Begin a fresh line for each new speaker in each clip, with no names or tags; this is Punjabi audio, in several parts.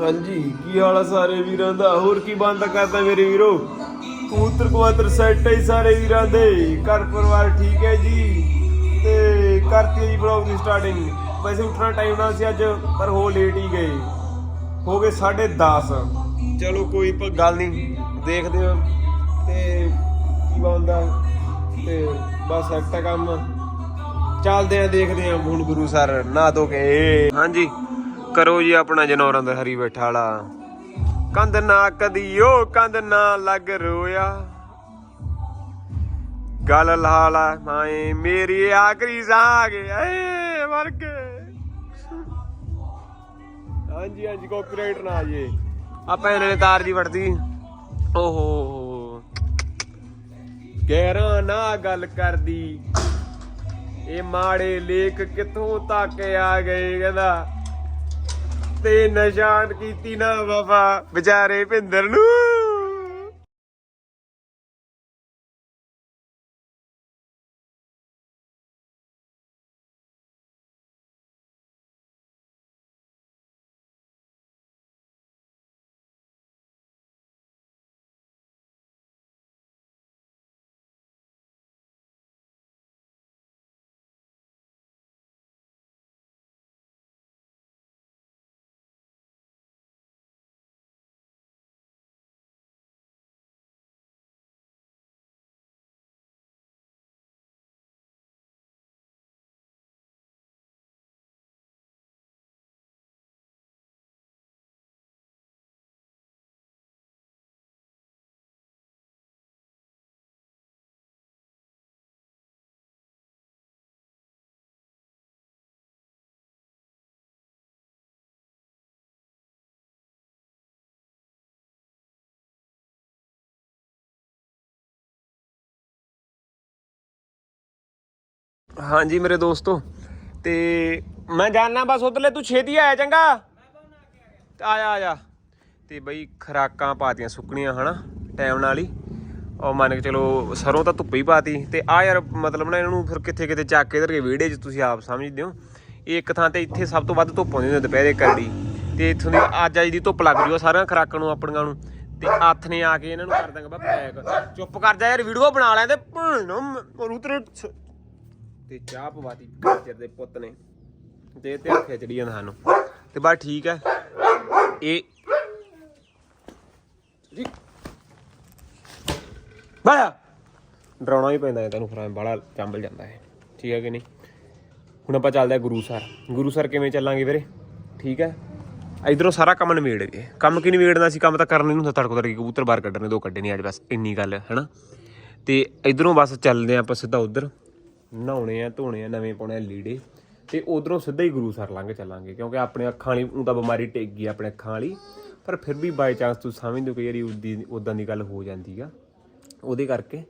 ਹਾਂਜੀ, ਕੀ ਹਾਲ ਆ ਸਾਰੇ ਵੀਰਾਂ ਦਾ? ਹੋਰ ਕੀ ਬੰਦਾ ਕਰਦਾ ਮੇਰੇ ਵੀਰੋ? ਕਬੂਤਰ ਕਵਾਤਰ ਸੈੱਟ ਹੈ ਸਾਰੇ ਵੀਰਾਂ ਦੇ। ਘਰ ਪਰਿਵਾਰ ਠੀਕ ਹੈ ਜੀ। ਤੇ ਕਰਤੀ ਜੀ ਬਲੌਗ ਦੀ ਸਟਾਰਟਿੰਗ ਵੈਸੇ ਉੱਠਣਾ ਟਾਈਮ ਨਾਲ ਸੀ ਅੱਜ, ਪਰ ਹੋ ਲੇਟ ਹੀ ਗਏ। ਹੋ ਗਏ 10:30 ਚਲੋ ਕੋਈ ਗੱਲ ਨਹੀਂ, ਦੇਖਦੇ ਹਾਂ। ਤੇ ਕੀ ਬੰਦਾ ਤੇ ਬਸ ਐਕਟਾ ਕੰਮ। ਚੱਲਦੇ ਆ ਦੇਖਦੇ ਆ ਹੁਣ ਗੁਰੂ ਸਰ ਨਾ ਧੋ ਕੇ। ਹਾਂਜੀ। ਕਰੋ ਜੀ ਆਪਣਾ ਜਨੌਰਾਂ ਦਾ ਹਰੀ ਬੈਠਾ ਵਾਲਾ ਕੰਧ ਨਾ ਕਦੀ ਓ ਕੰਧ ਨਾ ਲੱਗ ਰੋਇਆ। ਗੱਲ ਲਾਲਾ ਮਾਏ ਮੇਰੀ ਆਖਰੀ ਸਾਹ ਏ ਮਰ ਗਏ ਹਾਂਜੀ ਹਾਂਜੀ ਕਾਪੀਰਾਈਟ ਨਾ ਆ ਜੇ। ਆਪਾਂ ਇਹਨਾਂ ਨੇ ਤਾਰ ਜੀ ਵੜਦੀ ਓਹੋ। ਗਹਿਰਾ ਨਾ ਗੱਲ ਕਰਦੀ। ਇਹ ਮਾੜੇ ਲੇਖ ਕਿੱਥੋਂ ਤੱਕ ਆ ਗਏ ਕਹਿੰਦਾ ਤੇ ਨਿਸ਼ਾਨ ਕੀਤੀ ਨਾ ਬਾਬਾ ਵਿਚਾਰੇ ਭਿੰਦਰ ਨੂੰ। ਹਾਂਜੀ ਮੇਰੇ ਦੋਸਤੋ, ਤੇ ਮੈਂ ਜਾਣਨਾ ਬਸ ਉਧਰਲੇ, ਤੂੰ ਛੇਤੀ ਆਇਆ ਚੰਗਾ? ਆ ਜਾ ਆ ਜਾ ਤੇ ਬਈ ਖਰਾਕਾਂ ਪਾਤੀਆਂ ਸੁੱਕਣੀਆਂ, ਹਨਾ? ਟਾਈਮ ਨਾਲ ਹੀ। ਉਹ ਮੰਨ ਕੇ ਚਲੋ, ਸਰੋਂ ਤਾਂ ਧੁੱਪੇ ਹੀ ਪਾਤੀ। ਤੇ ਆ ਯਾਰ, ਮਤਲਬ ਨਾ ਇਹਨਾਂ ਨੂੰ ਫਿਰ ਕਿੱਥੇ ਕਿਤੇ ਚੱਕ ਕੇ ਧਰ ਕੇ ਵਿਹੜੇ 'ਚ ਤੁਸੀਂ ਆਪ ਸਮਝਦੇ ਹੋ। ਇਹ ਇੱਕ ਥਾਂ ਤੇ ਇੱਥੇ ਸਭ ਤੋਂ ਵੱਧ ਧੁੱਪ ਆਉਂਦੀ ਹੁੰਦੀ ਦੁਪਹਿਰੇ ਕਰੜੀ। ਤੇ ਇੱਥੋਂ ਦੀ ਅੱਜ ਅੱਜ ਦੀ ਧੁੱਪ ਲੱਗ ਰਹੀ ਆ ਸਾਰਿਆਂ ਖਰਾਕਾਂ ਨੂੰ, ਆਪਣੀਆਂ ਨੂੰ। ਤੇ ਹੱਥ ਨੇ ਆ ਕੇ ਇਹਨਾਂ ਨੂੰ ਕਰ ਦਾਂਗਾ ਬਾ ਪੈਕ। ਚੁੱਪ ਕਰ ਜਾ ਯਾਰ, ਵੀਡੀਓ ਬਣਾ ਲੈ ਤੇ। ਭਣੋ ਮਰੂ ਤੇਰੇ ਤੇ ਚਾਹ ਪਵਾਤੀ ਕਾਚਰ ਦੇ ਪੁੱਤ ਨੇ। ਤੇ ਤੇ ਖਿਚੜੀ ਜਾਂਦਾ ਸਾਨੂੰ ਤੇ ਬਸ ਠੀਕ ਹੈ ਇਹ ਜੀ। ਡਰਾਉਣਾ ਹੀ ਪੈਂਦਾ ਹੈ ਤੈਨੂੰ ਫਿਰ ਬੜਾ ਚੰਬਲ ਜਾਂਦਾ ਹੈ ਠੀਕ ਹੈ ਕਿ ਨਹੀਂ? ਹੁਣ ਆਪਾਂ ਚੱਲਦੇ ਆ ਗੁਰੂ ਸਰ। ਗੁਰੂ ਸਰ ਕਿਵੇਂ ਚੱਲਾਂਗੇ ਵੀਰੇ? ਠੀਕ ਹੈ ਇਧਰੋਂ ਸਾਰਾ ਕੰਮ ਨਿਬੇੜ ਗਏ। ਕੰਮ ਕੀ ਨਿਬੇੜਨਾ ਸੀ? ਕੰਮ ਤਾਂ ਕਰਨਾ ਨਹੀਂ ਹੁੰਦਾ ਤੜਕੋ ਤੜਕੇ ਕਬੂਤਰ ਬਾਹਰ ਕੱਢਣੇ, ਦੋ ਕੱਢੇ ਨਹੀਂ ਅੱਜ ਬਸ। ਇੰਨੀ ਗੱਲ ਹੈ ਹਨਾ? ਤੇ ਇਧਰੋਂ ਬਸ ਚੱਲਦੇ ਆ ਆਪਾਂ ਸਿੱਧਾ ਉਧਰ। ਨਹਾਉਣੇ ਆ, ਧੋਣੇ ਆ, ਨਵੇਂ ਪਾਉਣੇ ਆ ਲੀੜੇ ਤੇ ਉਧਰੋਂ ਸਿੱਧਾ ਹੀ ਗੁਰੂ ਸਰ ਲੰਘ ਚੱਲਾਂਗੇ ਕਿਉਂਕਿ ਆਪਣੇ ਅੱਖਾਂ ਵਾਲੀ ਉਹ ਤਾਂ ਬਿਮਾਰੀ ਟਿਕ ਗਈ ਆਪਣੇ ਅੱਖਾਂ ਵਾਲੀ, ਪਰ ਫਿਰ ਵੀ ਬਾਈ ਚਾਂਸ ਤੂੰ ਸਮਝਦੇ ਹੋ ਕਿ ਯਾਰੀ ਉਦੀ ਉਦਾਂ ਦੀ ਗੱਲ ਹੋ ਜਾਂਦੀ ਆ। ਉਹਦੇ ਕਰਕੇ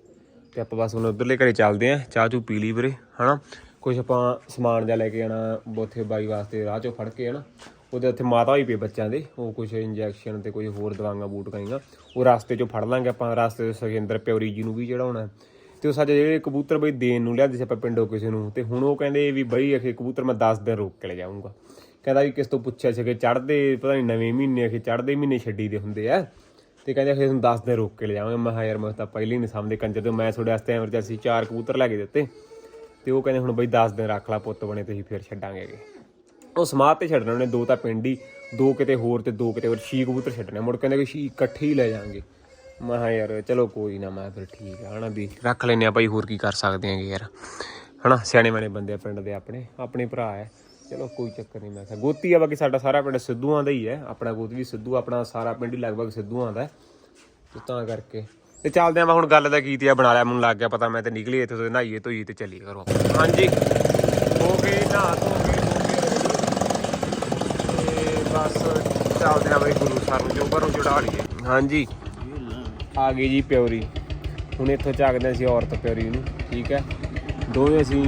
ਤੇ ਆਪਾਂ ਬਸ ਹੁਣ ਉਧਰਲੇ ਘਰੇ ਚੱਲਦੇ ਆਂ, ਚਾਹ ਚੂ ਪੀ ਲਈ ਵੀਰੇ, ਹਨਾ? ਕੁਝ ਆਪਾਂ ਸਮਾਨ ਜਿਹਾ ਲੈ ਕੇ ਆਣਾ ਉੱਥੇ ਬਾਈ ਵਾਸਤੇ ਰਾਹ ਚੋਂ ਫੜ ਕੇ, ਹਨਾ? ਉਹਦੇ ਉੱਥੇ ਮਾਤਾ ਹੋਈ ਪਈ ਬੱਚਿਆਂ ਦੇ, ਉਹ ਕੁਝ ਇੰਜੈਕਸ਼ਨ ਤੇ ਕੋਈ ਹੋਰ ਦਵਾਈਆਂ ਬੂਟ ਕਾਈਆਂ ਉਹ ਰਸਤੇ ਚੋਂ ਫੜ ਲਾਂਗੇ ਆਪਾਂ, ਰਸਤੇ ਤੋਂ ਸੁਖਿੰਦਰ ਪਿਉਰੀ ਜੀ ਨੂੰ ਵੀ ਚੜਾਉਣਾ ਤੇ ਉਹ ਸਾਡੇ ਜਿਹੜੇ ਕਬੂਤਰ ਬਈ ਦੇਣ ਨੂੰ ਲਿਆਂਦੇ ਸੀ ਆਪਾਂ ਪਿੰਡੋਂ ਕਿਸੇ ਨੂੰ, ਤੇ ਹੁਣ ਉਹ ਕਹਿੰਦੇ ਵੀ ਬਈ ਅਖੇ ਕਬੂਤਰ ਮੈਂ 10 ਦਿਨ ਰੋਕ ਕੇ ਲੈ ਜਾਊਂਗਾ। ਕਹਿੰਦਾ ਵੀ ਕਿਸ ਤੋਂ ਪੁੱਛਿਆ ਸੀ ਕਿ ਚੜਦੇ ਪਤਾ ਨਹੀਂ ਨਵੇਂ ਮਹੀਨੇ ਅਖੇ ਚੜਦੇ ਮਹੀਨੇ ਛੱਡੀ ਦੇ ਹੁੰਦੇ ਆ। ਤੇ ਕਹਿੰਦੇ ਅਖੇ ਹੁਣ 10 ਦਿਨ ਰੋਕ ਕੇ ਲੈ ਜਾਵਾਂਗੇ। ਮੈਂ ਕਿਹਾ ਯਾਰ ਮੈਂ ਤਾਂ ਪਹਿਲੇ ਹੀ ਨਹੀਂ ਸਮਝਦੇ ਕੰਜਰ ਤੇ ਮੈਂ ਤੁਹਾਡੇ ਵਾਸਤੇ ਐਮਰਜੈਂਸੀ ਚਾਰ ਕਬੂਤਰ ਲੈ ਕੇ ਦਿੱਤੇ। ਤੇ ਉਹ ਕਹਿੰਦੇ ਹੁਣ ਬਈ 10 ਦਿਨ ਰੱਖ ਲਾ ਪੁੱਤ ਬਣੇ, ਤੁਸੀਂ ਫਿਰ ਛੱਡਾਂਗੇ ਉਹ ਸਮਾਧ ਤੇ ਛੱਡਣਾ ਉਹਨੇ, ਦੋ ਤਾਂ ਪਿੰਡ ਹੀ, ਦੋ ਕਿਤੇ ਹੋਰ ਤੇ ਦੋ ਕਿਤੇ ਹੋਰ, ਛੀ ਕਬੂਤਰ ਛੱਡਣੇ। ਮੁੜ ਕਹਿੰਦੇ ਕਿ ਛੀ ਇਕੱਠੇ ਹੀ ਲੈ ਜਾਾਂਗੇ ਮੈਂ ਕਿਹਾ ਯਾਰ ਚਲੋ ਕੋਈ ਨਾ, ਮੈਂ ਫਿਰ ਠੀਕ ਆ, ਹਨਾ ਵੀ ਰੱਖ ਲੈਨੇ ਆ ਭਾਈ, ਹੋਰ ਕੀ ਕਰ ਸਕਦੇ ਆਂਗੇ ਯਾਰ। ਹਨਾ, ਸਿਆਣੇ ਮਾਣੇ ਬੰਦੇ ਆ ਪਿੰਡ ਦੇ ਆਪਣੇ ਆਪਣੇ ਭਰਾ ਹੈ ਚਲੋ ਕੋਈ ਚੱਕਰ ਨਹੀਂ ਮੈਂ ਕਿਹਾ ਗੋਤੀ ਆ, ਬਾਕੀ ਸਾਡਾ ਸਾਰਾ ਪਿੰਡ ਸਿੱਧੂਆਂ ਦਾ ਹੀ ਹੈ ਆਪਣਾ ਗੋਤ ਵੀ ਸਿੱਧੂ, ਆਪਣਾ ਸਾਰਾ ਪਿੰਡ ਹੀ ਲਗਭਗ ਸਿੱਧੂਆਂ ਦਾ। ਤੇ ਤਾਂ ਕਰਕੇ। ਤੇ ਚੱਲਦੇ ਆਂ ਹੁਣ ਗੱਲ ਦਾ ਕੀਤੀ ਆ ਬਣਾ ਲਿਆ, ਮੈਨੂੰ ਲੱਗ ਗਿਆ ਪਤਾ, ਮੈਂ ਤੇ ਨਿਕਲੀ ਇੱਥੇ ਤੋਂ ਨਹਾਈਏ ਧੋਈਏ ਤੇ ਚੱਲੀਏ ਕਰੋ ਹਾਂਜੀ। ਹੋ ਗਏ, ਨਹਾ ਧੋ ਕੇ ਤੇ ਬਸ ਚੱਲਦੇ ਆ ਬਈ, ਗੁਰੂ ਸਾਹਿਬ ਨੂੰ ਜੋ ਘਰੋਂ ਚੜਾ ਲਈਏ ਹਾਂਜੀ। ਆ ਗਈ ਜੀ ਪਿਉਰੀ ਹੁਣ ਇੱਥੋਂ ਚੱਕਦੇ ਅਸੀਂ ਔਰਤ ਪਿਉਰੀ ਨੂੰ ਠੀਕ ਹੈ? ਦੋਵੇਂ ਅਸੀਂ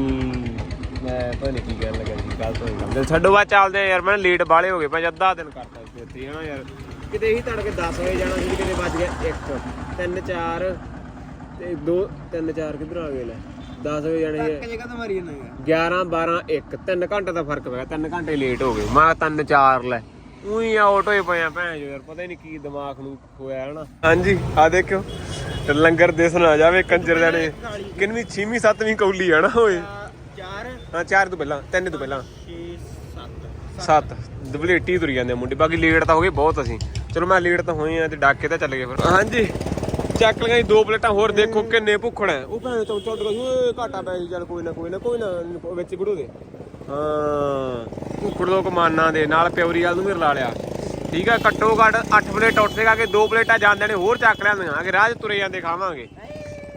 ਮੈਂ ਪਤਾ ਨਹੀਂ ਕੀ ਕਹਿਣ ਲੱਗਾ ਜੀ ਹੋ ਗਿਆ ਤੇ ਛੱਡੋ ਬਾ ਚੱਲਦੇ ਯਾਰ ਮੈਂ ਲੇਟ ਬਾਲੇ ਹੋ ਗਏ ਭਾਈ ਅੱਧਾ ਦਿਨ ਕਰਤਾ ਇੱਥੇ। ਇੱਥੇ ਹਨਾ ਯਾਰ। ਕਿਤੇ ਹੀ ਤੜਕੇ 10 ਵਜੇ ਜਾਣਾ ਸੀ ਕਿਤੇ ਵੱਜ ਗਿਆ 1 3 4 ਤੇ 2 3 4 ਕਿੱਧਰ ਆ ਗਏ ਲੈ? 10 ਵਜੇ ਜਾਣੇ ਸੀ।
ਜਗ੍ਹਾ ਤਾਂ ਮਾਰੀ ਜਾਂਦਾ
11 12 1 3 ਘੰਟੇ ਦਾ ਫ਼ਰਕ ਪੈ ਗਿਆ 3 ਘੰਟੇ ਲੇਟ ਹੋ ਗਏ। ਮੈਂ 3 4 ਲੈ। ਉਹੀ ਆ ਆਟੋ ਹੀ ਪਿਆ ਭੈਣ ਜੋ ਯਾਰ ਪਤਾ ਹੀ ਨਹੀਂ ਕੀ ਦਿਮਾਗ ਨੂੰ ਹੋਇਆ ਹਨਾ। ਹਾਂਜੀ ਆ ਦੇਖਿਓ ਲੰਗਰ ਦੇਸਣ ਆ ਜਾਵੇ ਕੰਜਰ ਜਾਣੇ। ਕਿੰਨਵੀਂ 6ਵੀਂ 7ਵੀਂ ਕੌਲੀ ਆ ਨਾ ਓਏ।
4
ਹਾਂ ਚਾਰ ਤੋਂ ਪਹਿਲਾਂ ਤਿੰਨ ਤੋਂ ਪਹਿਲਾਂ।
6 7
ਸੱਤ। ਦਬਲੇਟੀ ਤੁਰ ਜਾਂਦੇ ਮੁੰਡੇ ਬਾਕੀ ਲੇਟ ਤਾਂ ਹੋ ਗਏ ਬਹੁਤ ਅਸੀਂ। ਚਲੋ ਮੈਂ ਲੇਟ ਤਾਂ ਹੋਏ ਆ ਤੇ ਡਾਕੇ ਤਾਂ ਚੱਲ ਗਏ ਫਿਰ। ਹਾਂਜੀ ਚੱਕ ਲਈਆਂ ਦੋ ਪਲੇਟਾਂ ਹੋਰ ਦੇਖੋ ਕਿੰਨੇ ਭੁੱਖੜ ਹੈ ਉਹ ਭੈਣ ਚੌਂ ਚੌਂ ਓਏ ਘਾਟਾ ਪੈ ਜੀ ਚੱਲ ਕੋਈ ਨਾ ਕੋਈ ਨਾ ਕੋਈ ਨਾ ਵਿੱਚ ਗੁੜੂ ਦੇ। ਹਾਂ। ਭੁੱਖੜ ਲੋਕ ਮਾਨਾਂ ਦੇ ਨਾਲ ਪਿਉਰੀ ਵਾਲ ਨੂੰ ਵੀ ਰਲਾ ਲਿਆ। ਠੀਕ ਆ ਘੱਟੋ ਘੱਟ 8 ਪਲੇਟ ਉੱਠੇਗਾ ਕਿ ਦੋ ਪਲੇਟਾਂ ਜਾਂਦੇ ਨੇ ਹੋਰ ਚੱਕ ਲਿਆਂਦੀਆਂ ਕਿ ਰਾਹ 'ਚ ਤੁਰੇ ਜਾਂਦੇ ਖਾਵਾਂਗੇ।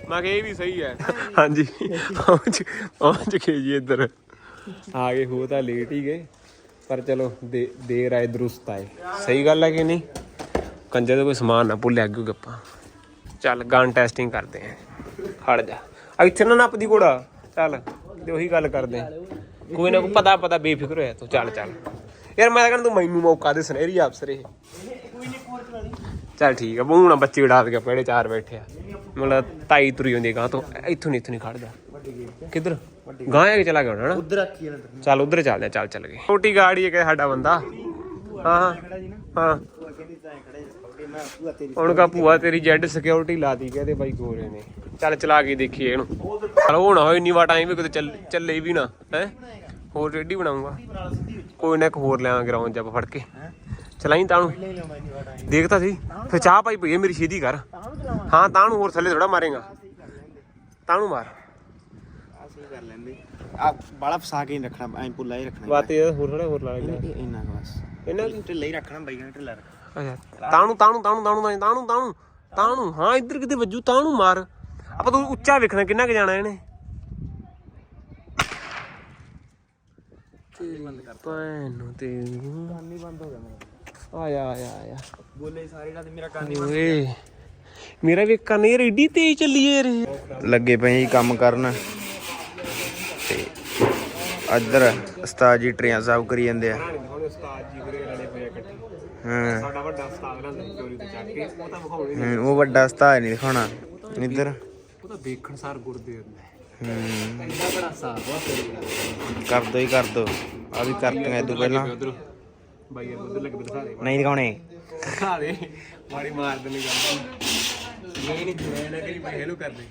ਮੈਂ ਕਿਹਾ ਇਹ ਵੀ ਸਹੀ ਹੈ। ਹਾਂਜੀ। ਪਹੁੰਚ ਪਹੁੰਚ ਗਏ ਜੀ ਇੱਧਰ। ਆ ਗਏ ਹੋ ਤਾਂ ਲੇਟ ਹੀ ਗਏ ਪਰ ਚਲੋ ਦੇ ਦੇਰ ਆਏ ਦਰੁਸਤ ਆਏ ਸਹੀ ਗੱਲ ਹੈ ਕਿ ਨਹੀਂ? ਕੰਜੇ ਦਾ ਕੋਈ ਸਮਾਨ ਨਾ ਭੁੱਲਿਆ ਅੱਗੇ ਗੱਪਾਂ ਚੱਲ ਗਨ ਟੈਸਟਿੰਗ ਕਰਦੇ ਆਂ ਖੜ ਜਾ। ਆ ਇੱਥੇ ਨਾ ਨੱਪਦੀ ਘੋੜਾ। ਚੱਲ ਤੇ ਉਹੀ ਗੱਲ ਕਰਦੇ ਆਂ ਕੋਈ ਨਾ ਕੋਈ ਪਤਾ ਪਤਾ ਬੇਫਿਕਰ ਹੋਇਆ ਤੂੰ ਚੱਲ ਚੱਲ। ਯਾਰ ਮੈਂ ਤਾਂ ਕਹਿੰਦਾ ਤੂੰ ਮੈਨੂੰ ਮੌਕਾ ਦੇ ਸੁਨਹਿਰੀ ਅਫਸਰ ਇਹ ਚੱਲ ਠੀਕ ਆ ਬਹੂ ਨਾ ਬੱਚੇ ਉਡਾ ਕੇ ਪਹਿਲੇ ਚਾਰ ਬੈਠੇ ਆ। ਮਤਲਬ ਤਾਈ ਤੁਰੀ ਹੁੰਦੀ ਗਾਂ ਤੋਂ ਇੱਥੋਂ ਨਹੀਂ ਇੱਥੋਂ ਨਹੀਂ ਖੜਦਾ। ਕਿੱਧਰ? ਗਾਂ ਆ ਕੇ ਚਲਾ ਗਿਆ ਹੋਣਾ
ਉਧਰ ਵਾਲਾ
ਚੱਲ ਉਧਰ ਚੱਲਦੇ ਚੱਲ ਚੱਲ ਗਏ। ਛੋਟੀ ਗਾੜੀ ਹੈ ਕਿ ਸਾਡਾ ਬੰਦਾ? ਹਾਂ ਹਾਂ। ਹੁਣ ਕਾ ਭੂਆ ਤੇਰੀ ਜੈਡ ਸਿਕਿਉਰਿਟੀ ਲਾਤੀ ਕਹਿੰਦੇ ਬਾਈ ਗੋਰੇ ਨੇ। ਚੱਲ ਚਲਾ ਕੇ ਦੇਖੀਏ ਇਹਨੂੰ। ਚਲ ਉਹ ਨਾ ਹੋਏ ਨੀਵਾ ਟਾਈਮ ਵੀ ਕਿਤੇ ਚੱਲ ਚੱਲੇ ਵੀ ਨਾ ਹੈ? ਹੋਰ ਰੇਡੀ ਬਣਾਉਂਗਾ। ਕੋਈ ਨਾ ਇੱਕ ਹੋਰ ਲਿਆਵਾਂਗੇ ਗਰਾਊਂਡ ਜੱਪ ਫੜ ਕੇ। ਚਲਾਈ ਤਾਂ ਨੂੰ
ਨਹੀਂ
ਦੇਖ ਤਾਂ ਸੀ ਫਿਰ ਚਾਹ ਪਾਈ ਪਈ ਹੈ ਮੇਰੀ ਛੇਦੀ ਕਰ। ਹਾਂ ਤਾਂ ਨੂੰ ਹੋਰ ਥੱਲੇ ਥੋੜਾ ਮਾਰੇਗਾ। ਤਾਂ ਨੂੰ ਮਾਰ।
ਆ ਸਹੀ ਕਰ ਲੈਂਦੇ ਆ ਬਾਲਾ ਫਸਾ ਕੇ ਨਹੀਂ ਰੱਖਣਾ ਐਂ ਪੁੱਲਾ ਹੀ ਰੱਖਣਾ।
ਬਾਤੇ ਹੋਰ ਥੋੜਾ ਹੋਰ ਲਾ ਲੈ
ਇੰਨਾ ਬਸ।
ਇਹਨਾਂ
ਢਿੱਲਾ ਹੀ ਰੱਖਣਾ ਬਾਈ ਨੇ ਢਿੱਲਾ ਰੱਖਣਾ
ਅੱਛਾ ਤਾਣੂ ਤਾਣੂ ਤਾਣੂ ਤਾਣੂ ਤਾਣੂ ਤਾਣੂ ਤਾਣੂ ਹਾਂ ਇੱਧਰ ਕਿਤੇ ਵੱਜੂ ਤਾਣੂ ਮਾਰ। ਆਪਾਂ ਤੂੰ ਉੱਚਾ ਵੇਖਣਾ ਕਿੰਨਾ ਕੁ ਜਾਣਾ ਇਹਨੇ। ਭੈਣ ਨੂੰ ਤੇ
ਕੰਨ ਹੀ ਬੰਦ ਹੋ ਗਿਆ ਮੇਰਾ।
ਆਇਆ ਆਇਆ ਆਇਆ।
ਬੋਲੇ ਸਾਰੇ ਨਾਲ ਤੇ ਮੇਰਾ ਕੰਨ
ਓਏ ਮੇਰਾ ਵੀ ਕੰਨ ਯਾਰ ਏਡੀ ਤੇਜ਼ ਚੱਲੀ ਯਾਰ
ਲੱਗੇ ਪਏ ਜੀ ਕੰਮ ਕਰਨ। ਤੇ ਇੱਧਰ ਉਸਤਾਦ ਜੀ ਟਰੇਆਂ ਸਾਫ਼ ਕਰੀ ਜਾਂਦੇ ਆ।
ਹੁਣ ਉਸਤਾਦ ਜੀ ਵੀਰੇ ਰਲੇ ਪਏ ਇਕੱਠੇ।
ਹਾਂ।
ਸਾਡਾ ਵੱਡਾ ਉਸਤਾਦ ਨਾਲ ਚੋਰੀ ਤੇ ਚੱਕ ਕੇ। ਉਹ ਤਾਂ ਵਿਖਾਉਣੇ
ਹਮ, ਉਹ ਵੱਡਾ ਉਸਤਾਦ ਨਹੀਂ ਦਿਖਾਉਣਾ। ਇੱਧਰ।
ਤਾਂ ਵੇਖਣ ਸਾਰ ਇੰਨਾ ਬੜਾ ਸਾਹ ਬਹੁਤ ਤੇਰੀ
ਕਰ ਦੋ ਹੀ ਕਰ ਦੋ ਆ ਵੀ ਕਰਤੀਆਂ ਇਹ ਤੋਂ ਪਹਿਲਾਂ।
ਬਾਈ ਉਧਰ ਲੱਗ ਦੇ
ਨਹੀਂ ਦਿਖਾਉਣੇ।
ਦਿਖਾ ਦੇ। ਮਾਰੀ ਮਾਰ ਦੇਣੀ ਗੱਲ। ਨਹੀਂ ਨਹੀਂ ਮੈਂ ਕਰੀ ਭਾਈ ਹੈਲੋ ਕਰ ਦੇ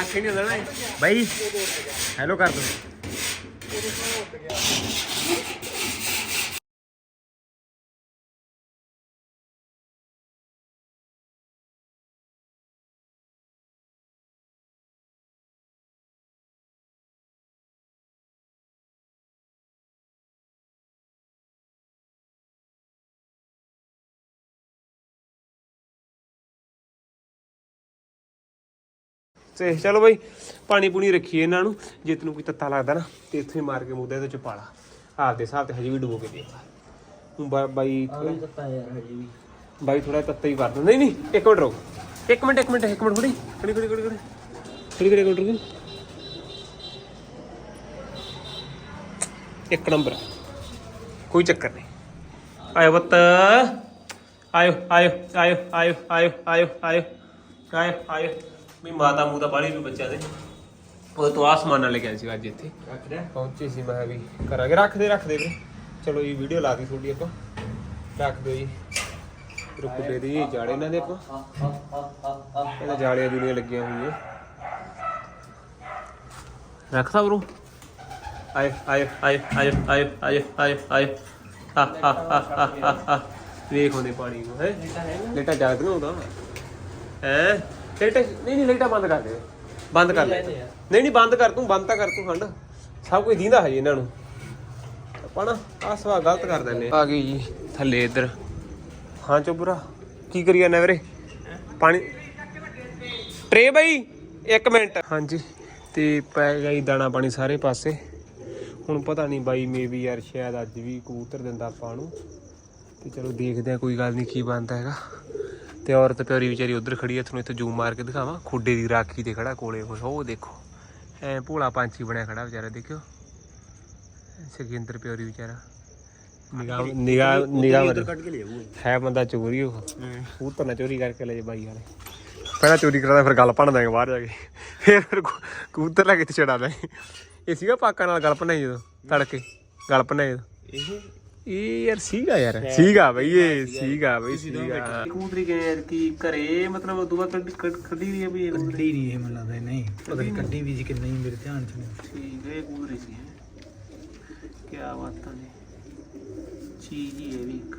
ਆਖੇ ਨਹੀਂ ਹੁੰਦਾ ਨਾ।
ਬਾਈ ਹੈਲੋ ਕਰ ਦੋ।
ਤੇ ਚਲੋ ਬਈ ਪਾਣੀ ਪੂਣੀ ਰੱਖੀਏ ਇਹਨਾਂ ਨੂੰ। ਜੇ ਤੈਨੂੰ ਕੋਈ ਤੱਤਾ ਲੱਗਦਾ ਨਾ ਤੇ ਇੱਥੇ ਮਾਰ ਕੇ ਮੁੱਦੇ ਇਹਦੇ ਚ ਪਾਲਾ ਆਪਦੇ ਹਿਸਾਬ ਤੇ ਹਜੇ ਵੀ ਡੁਬੋ ਕੇ ਦੇਖ ਹੁਣ ਬਾਈ ਥੋੜ੍ਹਾ-
ਦਿੱਤਾ ਯਾਰ ਹਜੇ ਵੀ।
ਬਾਈ ਥੋੜਾ ਤੱਤਾ ਹੀ ਕਰ ਨਹੀਂ ਨਹੀਂ ਇੱਕ ਮਿੰਟ ਰੁਕ। ਇੱਕ ਮਿੰਟ ਇੱਕ ਮਿੰਟ ਇੱਕ ਮਿੰਟ ਖੜੀ ਖੜੀ ਖੜੀ ਖੜੀ। ਖੜੀ ਖੜੀ ਖੜੀ ਖੜੀ। ਇੱਕ ਨੰਬਰ। ਕੋਈ ਚੱਕਰ ਨਹੀਂ। ਆਇਓ ਬੱਤ। ਆਇਓ ਆਇਓ ਆਇਓ ਆਇਓ ਆਇਓ ਆਇਓ ਆਇਓ। ਆਇਓ ਆਇਓ। ਵੀ ਮਾਤਾ ਮੂਤਾ ਬਾਲੀ ਵੀ ਬੱਚਿਆਂ ਦੇ। ਉਹ ਤੋਂ ਆਸਮਾਨ ਨਾਲ ਲੈ ਕੇ ਆਏ ਸੀ ਅੱਜ ਇੱਥੇ।
ਦੇ।
ਪਹੁੰਚੇ ਸੀ ਮੈਂ ਵੀ ਕਰਾਂਗੇ ਰੱਖਦੇ ਰੱਖਦੇ ਵੀਰੇ ਚਲੋ ਜੀ ਵੀਡੀਓ ਲਾ ਦੀ ਤੁਹਾਡੀ ਆਪਾਂ। ਰੱਖ ਦਿਓ ਜੀ। ਰੁਕਦੇ ਦੀ ਜਾੜੇ ਇਹਨਾਂ ਦੇ ਆਪਾਂ। ਇਹਦਾ ਜਾੜੀਆਂ ਦੁਨੀਆਂ ਲੱਗੀਆਂ ਹੋਈਆਂ। ਰੱਖਦਾ ਬਰੋ ਆਏ ਆਏ ਆਏ ਆਏ ਆਏ ਆਏ ਆਏ ਆਏ। ਆ ਆ ਆ ਆ ਆ ਆ ਵੇਖ ਹੁੰਦੇ ਪਾਣੀ ਨੂੰ ਹੈ। ਲੇਟਾ ਜਾਗਦ ਨਾ ਹੁੰਦਾ। ਹੈ? ਲੇਟਾ ਨਹੀਂ ਨਹੀਂ ਲੇਟਾ ਬੰਦ ਕਰ ਦੇ। ਬੰਦ ਕਰ ਲੈ ਨਹੀਂ ਨਹੀਂ ਬੰਦ ਕਰ ਤੂੰ ਬੰਦ ਤਾਂ ਕਰ ਤੂੰ ਹੰਡ ਸਭ ਕੁਝ ਦੀਂਦਾ ਹੈ ਜੀ ਇਹਨਾਂ ਨੂੰ। ਆਪਾਂ ਨਾ ਆਹ ਸਵਾ ਗਲਤ ਕਰ ਦਿੰਦੇ ਆ ਗਈ ਜੀ ਥੱਲੇ ਇੱਧਰ। ਹਾਂ ਚੋਬਰਾ ਕੀ ਕਰੀ ਜਾਂਦਾ ਵੀਰੇ? ਪਾਣੀ ਟਰੇ ਬਈ 1 ਮਿੰਟ। ਹਾਂਜੀ ਤੇ ਪੈ ਗਿਆ ਜੀ ਦਾਣਾ ਪਾਣੀ ਸਾਰੇ ਪਾਸੇ। ਹੁਣ ਪਤਾ ਨਹੀਂ ਬਾਈ ਮੇਬੀ ਯਾਰ ਸ਼ਾਇਦ ਅੱਜ ਵੀ ਕਬੂਤਰ ਦਿੰਦਾ ਆਪਾਂ ਨੂੰ। ਤੇ ਚਲੋ ਦੇਖਦੇ ਆ ਕੋਈ ਗੱਲ ਨਹੀਂ ਕੀ ਬਣਦਾ ਹੈਗਾ। ਤੇ ਔਰਤ ਪਿਆਰੀ ਵਿਚਾਰੀ ਉਧਰ ਖੜੀ ਆ ਤੁਹਾਨੂੰ ਇੱਥੇ ਜ਼ੂਮ ਮਾਰ ਕੇ ਦਿਖਾਵਾਂ। ਖੁੱਡੇ ਦੀ ਰਾਖੀ ਤੇ ਖੜਾ ਕੋਲੇ ਉਹ ਦੇਖੋ। ਐ ਭੋਲਾ ਪੰਛੀ ਬਣਿਆ ਖੜਾ ਵਿਚਾਰਾ ਦੇਖਿਓ। ਸਖਿੰਦਰ ਪਿਆਰੀ ਵਿਚਾਰਾ। ਨਿਗਾਹ ਨਿਗਾਹ ਨਿਗਾਹ ਮਾਰੀ। ਹੈ ਬੰਦਾ ਚੋਰੀ ਉਹ। ਕਬੂਤਰ ਨਾ ਚੋਰੀ ਕਰਕੇ ਲੈ ਜੇ ਬਾਈ ਵਾਲੇ। ਪਹਿਲਾਂ ਚੋਰੀ ਕਰਦਾ ਫਿਰ ਗੱਲ ਭੰਨ ਦਾਂਗੇ ਬਾਹਰ ਜਾ ਕੇ। ਫਿਰ ਫਿਰ ਕਬੂ- ਕਬੂਤਰ ਲੈ ਕੇ ਤੇ ਚੜਾ ਦਾਂਗੇ ਇਹ ਸੀਗਾ ਪਾਕਾਂ ਨਾਲ ਗੱਲ ਭੰਨਾਈ ਜਦੋਂ ਤੜਕੇ। ਗੱਲ ਭੰਨਾਈ ਜਦੋਂ।
ਇਹ
ਇਹ ਯਾਰ ਸੀਗਾ ਯਾਰ। ਸੀਗਾ ਬਈ ਇਹ ਸੀਗਾ? ਬਈ ਸੀਗਾ। ਕਿਵੇਂ ਯਾਰ ਕੀ ਘਰੇ ਮਤਲਬ ਦੁਆ ਕੱਢੀ ਕੱਢੀ ਦੀ ਹੈ ਵੀ ਇਹ
ਕੱਢੀ ਨਹੀਂ ਇਹ ਮੈਨੂੰ ਲੱਗਦਾ ਨਹੀਂ। ਪਤਾ ਨਹੀਂ? ਕੱਢੀ ਵੀ ਜੀ ਕਿ ਨਹੀਂ ਮੇਰੇ ਧਿਆਨ ਚ ਨਹੀਂ।
ਠੀਕ ਹੈ ਇਹ ਕਬੂਤਰੀ ਸੀ ਕੀ ਬਾਤਾਂ ਨੇ ਚੀਜ਼ ਹੀ ਹੈ ਵੀ ਇੱਕ।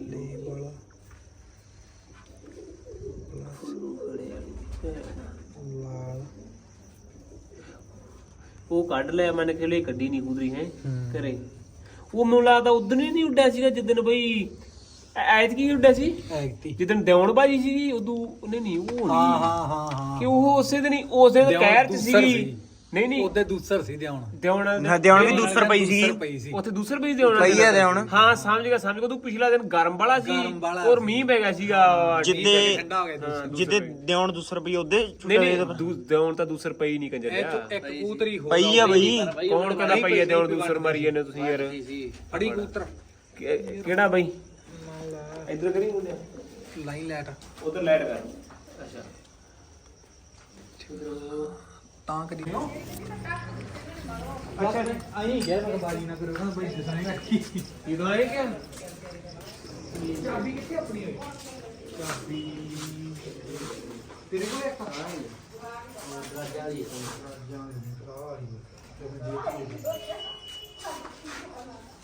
ਲੈ ਵਾਲਾ ਲਾਲ
ਉਹ ਕੱਢ ਲਿਆ ਮੈਨੇ ਕਿਹੜੇ ਕੱਢੀ ਨਹੀਂ ਕਬੂਤਰੀ ਹੈ। ਘਰੇ। ਉਹ ਮੈਨੂੰ ਲੱਗਦਾ ਉਦੋਂ ਹੀ ਨਹੀਂ ਉੱਡਿਆ ਸੀਗਾ ਜਿੱਦਣ ਬਈ ਐਤ ਕੀ ਉੱਡਿਆ ਸੀ।
ਐਗਤੀ
ਜਿੱਦਣ ਦਿਉਣ ਬਾਜੀ ਸੀਗੀ ਉਦੋਂ ਉਹਨੇ ਨਹੀਂ ਉਹ ਨਹੀਂ
ਹਾਂ ਹਾਂ ਹਾਂ ਹਾਂ।
ਕਿ ਉਹ ਉਸੇ ਦਿਨ ਹੀ ਉਸੇ ਦਿਨ ਕਹਿਰ ਚ ਸੀਗੀ। ਨਹੀਂ ਨਹੀਂ।
ਉਹਦੇ ਦੂਸਰ ਸੀ
ਦਿਉਣ
ਹਾਂ, ਦਿਉਣ ਵੀ ਦੂਸਰ ਪਈ
ਪਈ ਸੀ।
ਉੱਥੇ ਦੂਸਰ ਪਈ ਦਿਉਣ
ਪਈ ਆ ਦਿਉਣ।
ਹਾਂ ਸਮਝ ਗਿਆ ਸਮਝ ਗਿਆ। ਤੂੰ ਪਿਛਲਾ ਦਿਨ ਗਰਮ ਵਾਲਾ ਸੀ ਔਰ ਮੀਂਹ ਪੈ ਗਿਆ ਸੀਗਾ।
ਜਿੱਦੇ
ਠੰਡਾ ਹੋ ਗਿਆ
ਜਿੱਦੇ ਦਿਉਣ ਦੂਸਰ ਰੁਪਏ ਉਹਦੇ
ਨਹੀਂ ਨਹੀਂ ਦਿਉਣ ਤਾਂ ਦੂਸਰ ਪਈ ਨਹੀਂ
ਇਹ
ਕੰਜਰਿਆ।
ਇੱਕ ਕਬੂਤਰੀ ਹੋ
ਪਈ ਆ ਬਈ।
ਕੌਣ ਕਹਿੰਦਾ ਪਈ ਹੈ ਦਿਉਣ ਦੂਸਰ ਮਾਰੀ ਜਾਂਦੇ ਤੁਸੀਂ ਯਾਰ?
ਫੜੀ ਕਬੂਤਰ।
ਕਿ- ਕਿਹੜਾ ਬਈ? ਇੱਧਰ ਕਰੀ ਮੁੰਡਿਆ
ਲਾਈਨ ਲੈਟ
ਉਧਰ ਲਾਈਟ ਕਰ। ਅੱਛਾ।
ਤਾਂ ਕਰੀ ਅੱਛਾ ਆਈ ਗਿਆ ਮੈਂ ਬਾਜੀ ਨਾ ਕਰੋ ਨਾ ਬਈ ਸੁਣਾਈ ਰੱਖੀ।
ਇਹ ਤਾਂ ਆਏ ਕਿਆ
ਚਾਬੀ ਕਿੱਥੇ ਆਪਣੀ ਹੋਈ ਚਾਬੀ। ਤੇਰੇ ਕੋਲ ਇੱਕ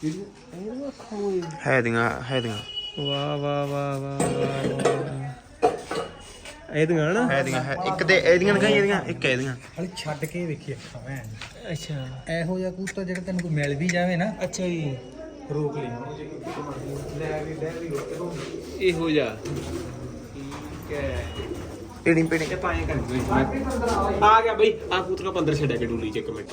ਦੀ
ਹੈ ਦੀਆਂ ਹੈ ਦੀਆਂ।
ਵਾਹ ਵਾਹ ਵਾਹ ਵਾਹ ਇਹ ਤਾਂ ਨਾ
ਹੈ ਦੀਆਂ ਹੈ ਇੱਕ ਤੇ ਇਹਦੀਆਂ ਲਗਾਈ ਇਹਦੀਆਂ ਇੱਕ ਇਹਦੀਆਂ।
ਹਲੇ ਛੱਡ ਕੇ ਵੇਖੀ ਅੱਖਾਂ ਮੈਂ।
ਅੱਛਾ।
ਇਹੋ ਜਿਹਾ ਕਬੂਤਰ ਜਿਹੜਾ ਤੈਨੂੰ ਕੋਈ ਮਿਲ ਵੀ ਜਾਵੇ ਨਾ
ਅੱਛਾ ਜੀ।
ਰੋਕ ਲਈ। ਕਿਤੇ ਲੈ ਵੀ ਲੈ ਵੀ ਰੋਕ ਦੋ।
ਇਹੋ ਜਾ ਠੀਕ ਹੈ।
ਪੀੜੀ ਪੀੜੀ
ਇਹ ਪਾਏ ਕਰ। ਆ ਗਿਆ ਬਈ ਆ ਕੂਤਰਾ 15 ਛੱਡਿਆ ਕੇ ਡੂਲੀ ਚ ਇੱਕ ਮਿੰਟ।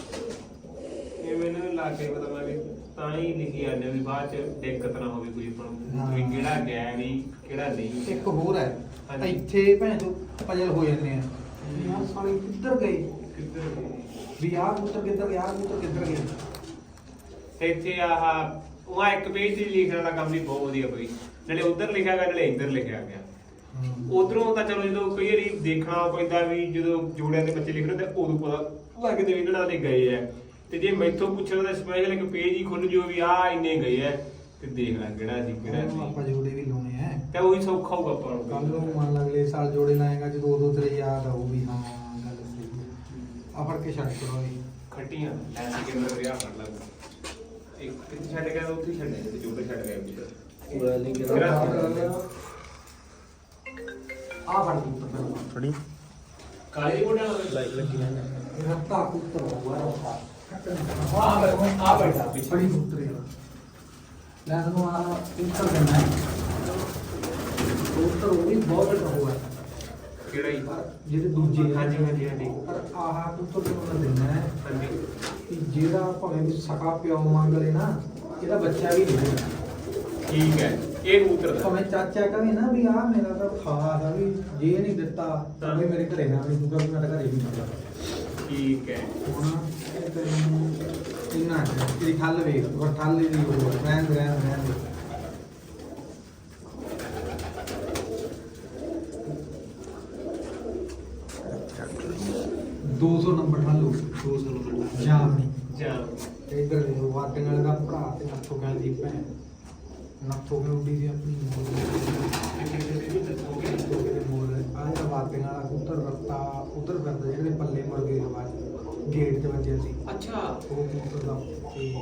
ਇਹ ਮੈਨੂੰ ਲਾ ਕੇ ਪਤਾ ਮੈਂ ਵੀ ਤਾਂ ਹੀ ਲਿਖੀ ਜਾਂਦੇ ਵੀ ਬਾਅਦ ਚ ਦਿੱਕਤ ਨਾ ਹੋਵੇ ਕੋਈ ਆਪਾਂ ਨੂੰ ਵੀ ਕਿਹੜਾ ਗਿਆ ਨਹੀਂ ਕਿਹੜਾ ਨਹੀਂ
ਇੱਕ ਹੋਰ ਹੈ
ਹਾਂਜੀ।
ਇੱਥੇ ਭੈਣ ਤੋਂ ਪਜਲ ਹੋ ਜਾਂਦੇ ਆ। ਯਾਰ ਸਾਲੇ ਕਿੱਧਰ ਗਏ?
ਕਿੱਧਰ ਗਏ?
ਵੀ ਆਹ ਕਬੂਤਰ ਕਿੱਧਰ ਗਿਆ ਆਹ ਕਬੂਤਰ ਕਿੱਧਰ ਗਿਆ?
ਤੇ ਇੱਥੇ ਆਹ ਉਹ ਆਹ ਇੱਕ ਪੇਜ ਤੇ ਲਿਖਣ ਵਾਲਾ ਕੰਮ ਵੀ ਬਹੁਤ ਵਧੀਆ ਬਈ ਨਾਲੇ ਉਧਰ ਲਿਖਿਆ ਗਿਆ ਨਾਲੇ ਇੱਧਰ ਲਿਖਿਆ ਗਿਆ। ਉਧਰੋਂ ਤਾਂ ਚਲੋ ਜਦੋਂ ਕਈ ਵਾਰੀ ਦੇਖਣਾ ਪੈਂਦਾ ਵੀ ਜਦੋਂ ਜੋੜਿਆਂ ਦੇ ਬੱਚੇ ਲਿਖਣੇ ਤੇ ਉਦੋਂ ਪਤਾ ਲੱਗਦੇ ਵੀ ਇਹਨਾਂ ਦੇ ਗਏ ਆ। ਤੇ ਜੇ ਮੈਥੋਂ ਪੁੱਛਣਾ ਤਾਂ ਸਪੈਸ਼ਲ ਇੱਕ ਪੇਜ ਹੀ ਖੁੱਲ ਜੋ ਵੀ ਆ ਇੰਨੇ ਗਏ ਆ ਤੇ ਦੇਖ ਲੈ ਕਿਹੜਾ ਸੀ ਕਿਹੜਾ
ਉਹਨੂੰ ਆਪਾਂ
ਨਹੀਂ
ਜੋੜੇ ਵੀ ਲਾਉਣੇ ਆ
ਤੇ ਉਹੀ ਸੌਖਾ ਹੋਊਗਾ ਆਪਾਂ
ਕੱਲ
ਨੂੰ
ਨੂੰ ਮੰਨ ਲਾ ਅਗਲੇ ਸਾਲ ਜੋੜੇ ਲਾਏਗਾ ਜਦੋਂ ਉਦੋਂ ਤੇਰੇ ਯਾਦ ਆਊ ਵੀ ਹਾਂ ਗੱਲ ਸਹੀ ਹੈ ਆ ਫੜ ਕੇ ਛੱਡ ਕਰੋ ਇਹ
ਖੱਟੀਆਂ ਲੈ ਕੇ ਅੰਦਰ ਰਿਆ ਫੜ ਲਾ। ਇੱਕ ਕਿੱਥੇ ਛੱਡ ਗਿਆ ਉੱਥੇ ਛੱਡ ਗਿਆ ਤੇ ਜੋੜੇ ਛੱਡ ਗਿਆ ਉੱਧਰ
ਆ ਫੜ ਕਬੂਤਰ
ਥੋੜੀ
ਕਾਲੇ ਮੋਢਿਆਂ
ਮੇਰਾ ਤਾਂ ਕਬੂਤਰ ਹੋਊਗਾ।
ਆ ਆ ਬੈਠਾ ਪਿੱਛੇ
ਬੜੀ ਲੈ ਸਾਨੂੰ ਆ ਕਬੂਤਰ ਦੇਣਾ ਹੈ ਕਬੂਤਰ ਉਹ ਵੀ ਬਹੁਤ ਵੱਡਾ ਹੋਇਆ
ਕਿਹੜਾ ਹੀ
ਜਿਹੜੇ ਦੂਜੇ
ਹਾਂਜੀ ਹਾਂਜੀ ਹਾਂਜੀ
ਪਰ ਆਹ ਕਬੂਤਰ ਤੁਹਾਨੂੰ ਦੇਣਾ ਹੈ
ਹਾਂਜੀ
ਕਿ ਜਿਹੜਾ ਭਾਵੇਂ ਵੀ ਸਕਾ ਪਿਓ ਮੰਗ ਲੈ ਨਾ ਇਹਦਾ ਬੱਚਾ ਵੀ ਨਹੀਂ
ਠੀਕ ਹੈ ਇਹ ਕਬੂਤਰ ਦਾ
ਭਾਵੇਂ ਚਾਚਾ ਕਹੇ ਨਾ ਵੀ ਆ ਮੇਰਾ ਤਾਂ ਖਾਸ ਆ ਵੀ ਜੇ ਇਹ ਨਹੀਂ ਦਿੱਤਾ ਤਾਂ ਵੀ ਮੇਰੇ ਘਰੇ ਨਾ ਵੀ ਮੈਂ ਤਾਂ ਘਰੇ ਵੀ ਨਹੀਂ
ਠੀਕ ਹੈ
ਹੁਣ ਇਹ ਤੈਨੂੰ ਇੰਨਾ ਹੈ ਤੇਰੀ ਖੱਲ ਵੇਖ ਉਹ ਠੱਲ ਦੀ ਉਹ ਰਹਿਣ ਦੇ, ਸੌ ਨੰਬਰ ਠੱਲ ਹੋ 200 ਨੰਬਰ ਜਾਮ ਨਹੀਂ
ਜਾਂ
ਤੇ ਇੱਧਰ ਦੇ ਭਰਾ ਤੇ ਨੱਥੋ ਗੱਲ ਦੀ ਭੈਣ। ਨੱਥੋ ਕੇ ਉੱਡੀ ਸੀ ਆਪਣੀ ਨੱਥੋ ਕੇ ਦੇ ਮੋੜ ਗੇਟ 'ਚ ਵੱਜਿਆ ਸੀ।
ਅੱਛਾ।
ਉਹ ਕਬੂਤਰ ਦਾ ਤੇ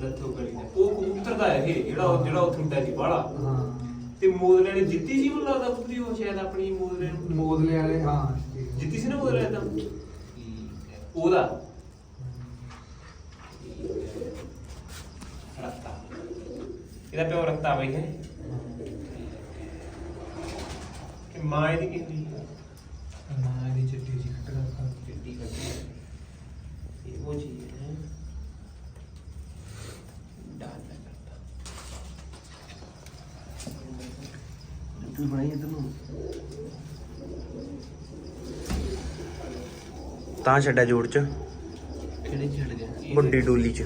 ਲੱਥੋ ਗਲੀ ਦਾ। ਉਹ ਕਬੂਤਰ ਦਾ ਇਹ ਜਿਹੜਾ ਉਹ- ਜਿਹੜਾ ਉੱਥੇ ਹੁੰਦਾ ਸੀ ਬਾਹਲਾ
ਹਾਂ।
ਤੇ ਮੋਦਲੇ ਨੇ ਜਿੱਤੀ ਸੀ ਮੈਨੂੰ ਲੱਗਦਾ ਪੂਰੀ ਉਹ ਸ਼ਾਇਦ ਆਪਣੀ ਮੋਦਲੇ ਨੂੰ?
ਮੋਦਲੇ ਵਾਲੇ ਹਾਂ
ਜਿੱਤੀ ਸੀ। ਨਾ ਮੋਦਲੇ ਤਾਂ? ਉਹਦਾ? ਰੱਤਾ। ਇਹਦਾ ਪਿਓ ਰੱਤਾ ਬਈ ਹੈ। ਕਿ ਮਾਂ ਇਹਦੀ ਕਿੰਨੀ
ਇਹਦੀ ਚਿੱਟੀ ਸੀ
ਜਿੱਤੀ ਕਰਦੀ ਇਹ ਉਹ ਚੀਜ਼ ਹੈ। ਡਾਲ ਨਾ ਕਰਤਾ। ਤੂੰ ਬਣਾਈ ਇਧਰ ਨੂੰ।
ਤਾਂ ਛੱਡਿਆ ਜੋੜ ਚ?
ਕਿਹੜੇ ਛੱਡ ਗਿਆ?
ਵੱਡੀ ਡੋਲੀ ਚ।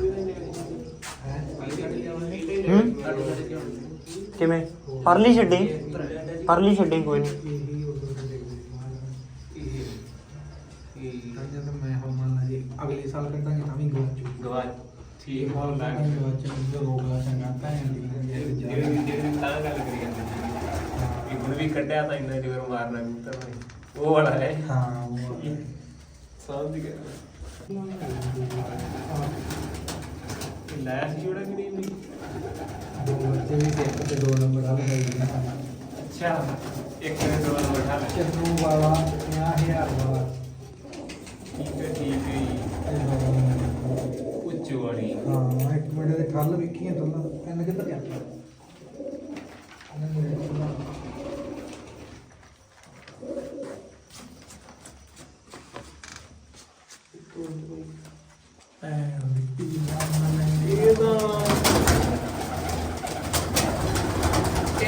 ਹੂੰ?
ਕਿਵੇਂ? ਪਰਲੀ ਛੱਡੀ? ਪਰਲੀ ਛੱਡੀ ਕੋਈ ਨਹੀਂ
ਇਹੀ ਉਧਰ ਦੇ ਦੇਖਦੇ ਸੀ ਤਾਂ ਜਦ ਮੈਂ ਹੁਣ ਮੰਨ ਲਾ ਜੀ ਅਗਲੇ ਸਾਲ ਕੱਢਾਂਗੇ ਤਾਂ ਵੀ ਗਵਾਚੂ
ਗਵਾਚ ਠੀਕ
ਹਾਲ
ਹੋਣ ਲੱਗ
ਦੇ ਬੱਚੇ ਨੂੰ ਰੋਗ ਲਾ ਚੰਗਾ ਭੈਣ ਦੀ
ਜਿਹੜੀ ਜਿਹੜੀ ਤਾਂ ਗੱਲ ਕਰੀ ਜਾਂਦੇ ਸੀ। ਕਿ ਹੁਣ ਵੀ ਕੱਢਿਆ ਤਾਂ ਇੰਨਾ ਜਿਵੇਂ ਮਾਰਨਾ ਕਬੂਤਰ ਨੇ। ਉਹ ਵਾਲਾ ਹੈ।
ਹਾਂ ਉਹ
ਸਮਝ ਗਿਆ। ਲੈ ਸੀ ਜੋੜਾ ਕਿ ਨਹੀਂ
ਦੋ ਬੱਚੇ ਵੀ ਤੇ ਇੱਕ ਤੇ ਦੋ ਨੰਬਰ ਆ ਨੇ।
ਅੱਛਾ ਇੱਕ ਨੇ ਦੋ ਵਾਲਾ। ਬਿਠਾ ਲਿਆ
ਚੱਲੂ ਵਾਲਾ 50000 ਵਾਲਾ।
ਠੀਕ ਹੈ ਠੀਕ ਹੈ
ਨੰਬਰ।
ਵਾਲੀ।
ਹਾਂ ਇੱਕ ਮਿੰਟ ਦੇ ਕੱਲ ਵੇਖੀਆਂ ਤੁਲਾਂ ਇਹਨੇ ਕਿੱਧਰ ਜਾਂਦਾ ਇਹਨੇ ਮੇਰੇ ਕੋਲ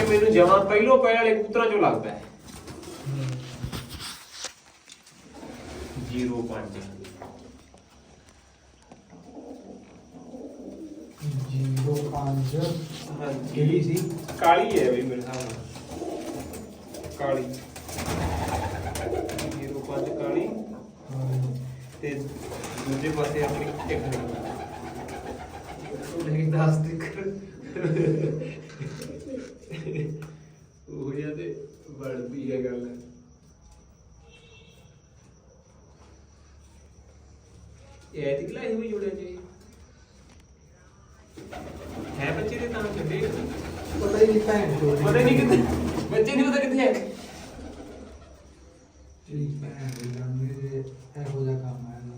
ਮੈਨੂੰ ਜਮਾ ਪਹਿਲੋ ਪੈ ਵਾਲੇ ਕਬੂਤਰਾਂ ਚੋਂ ਲੱਗਦਾ ਹੈ। 05
ਜੀਰੋ ਪੰਜ ਕਿਹੜੀ ਸੀ।
ਕਾਲੀ ਹੈ ਬਈ ਮੇਰੇ ਹਿਸਾਬ ਨਾਲ। ਕਾਲੀ। 05 ਕਾਲੀ।
ਹਾਂ
ਤੇ ਦੂਜੇ ਪਾਸੇ ਆਪਣੀ ਇੱਕ
ਨਹੀਂ ਦੱਸ ਦੇ ਕਰ।
ਉਹ ਜਾਂ ਤੇ ਬਣਦੀ ਹੈ ਗੱਲ। ਇਹ ਐਤੀ ਕਲਾਈ ਹੋਈ ਜੁੜਿਆ ਜੀ ਹੈ ਬੱਚੇ ਦੇ ਤਾਂ ਚੱਲੇ
ਪਤਾ ਹੀ ਨਹੀਂ ਭੈਣ ਚੋਦ
ਪਤਾ ਨਹੀਂ ਕਿੱਥੇ। ਬੱਚੇ ਨਹੀਂ ਪਤਾ ਕਿੱਥੇ ਹੈ
ਜੀ ਭੈਣ ਦੀ ਲੰਮੀ ਦੇ ਇਹੋ ਜਿਹਾ ਕੰਮ ਹੈ ਇਹਦਾ।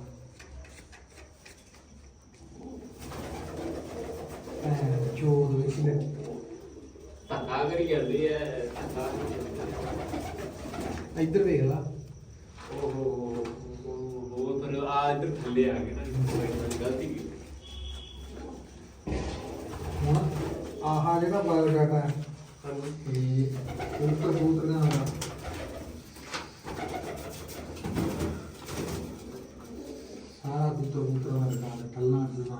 ਭੈਣ ਚੋਦ ਵਿੱਚ ਨੇ।
ਧੱਕਾ ਕਰੀ ਜਾਂਦੇ ਐ ਧੱਕਾ
ਇੱਧਰ ਵੇਖ ਲਾ।
ਓਹੋ ਹੋ ਪਰ ਆ ਇੱਧਰ ਥੱਲੇ ਆ ਗਏ ਨਾ ਗਲਤੀ ਕੀ?
ਹੁਣ ਆਹਾ ਜਿਹੜਾ ਬਾਇਓ ਡਾਟਾ ਹੈ।
ਹਾਂਜੀ
ਇਹ ਕਬੂਤਰ ਕਬੂਤਰਾਂ ਦਾ ਸਾਰਾ ਕਬੂਤਰ ਕਬੂਤਰਾਂ ਦਾ ਡਾਟਾ ਟੱਲਾਂ ਟੱਲਾਂ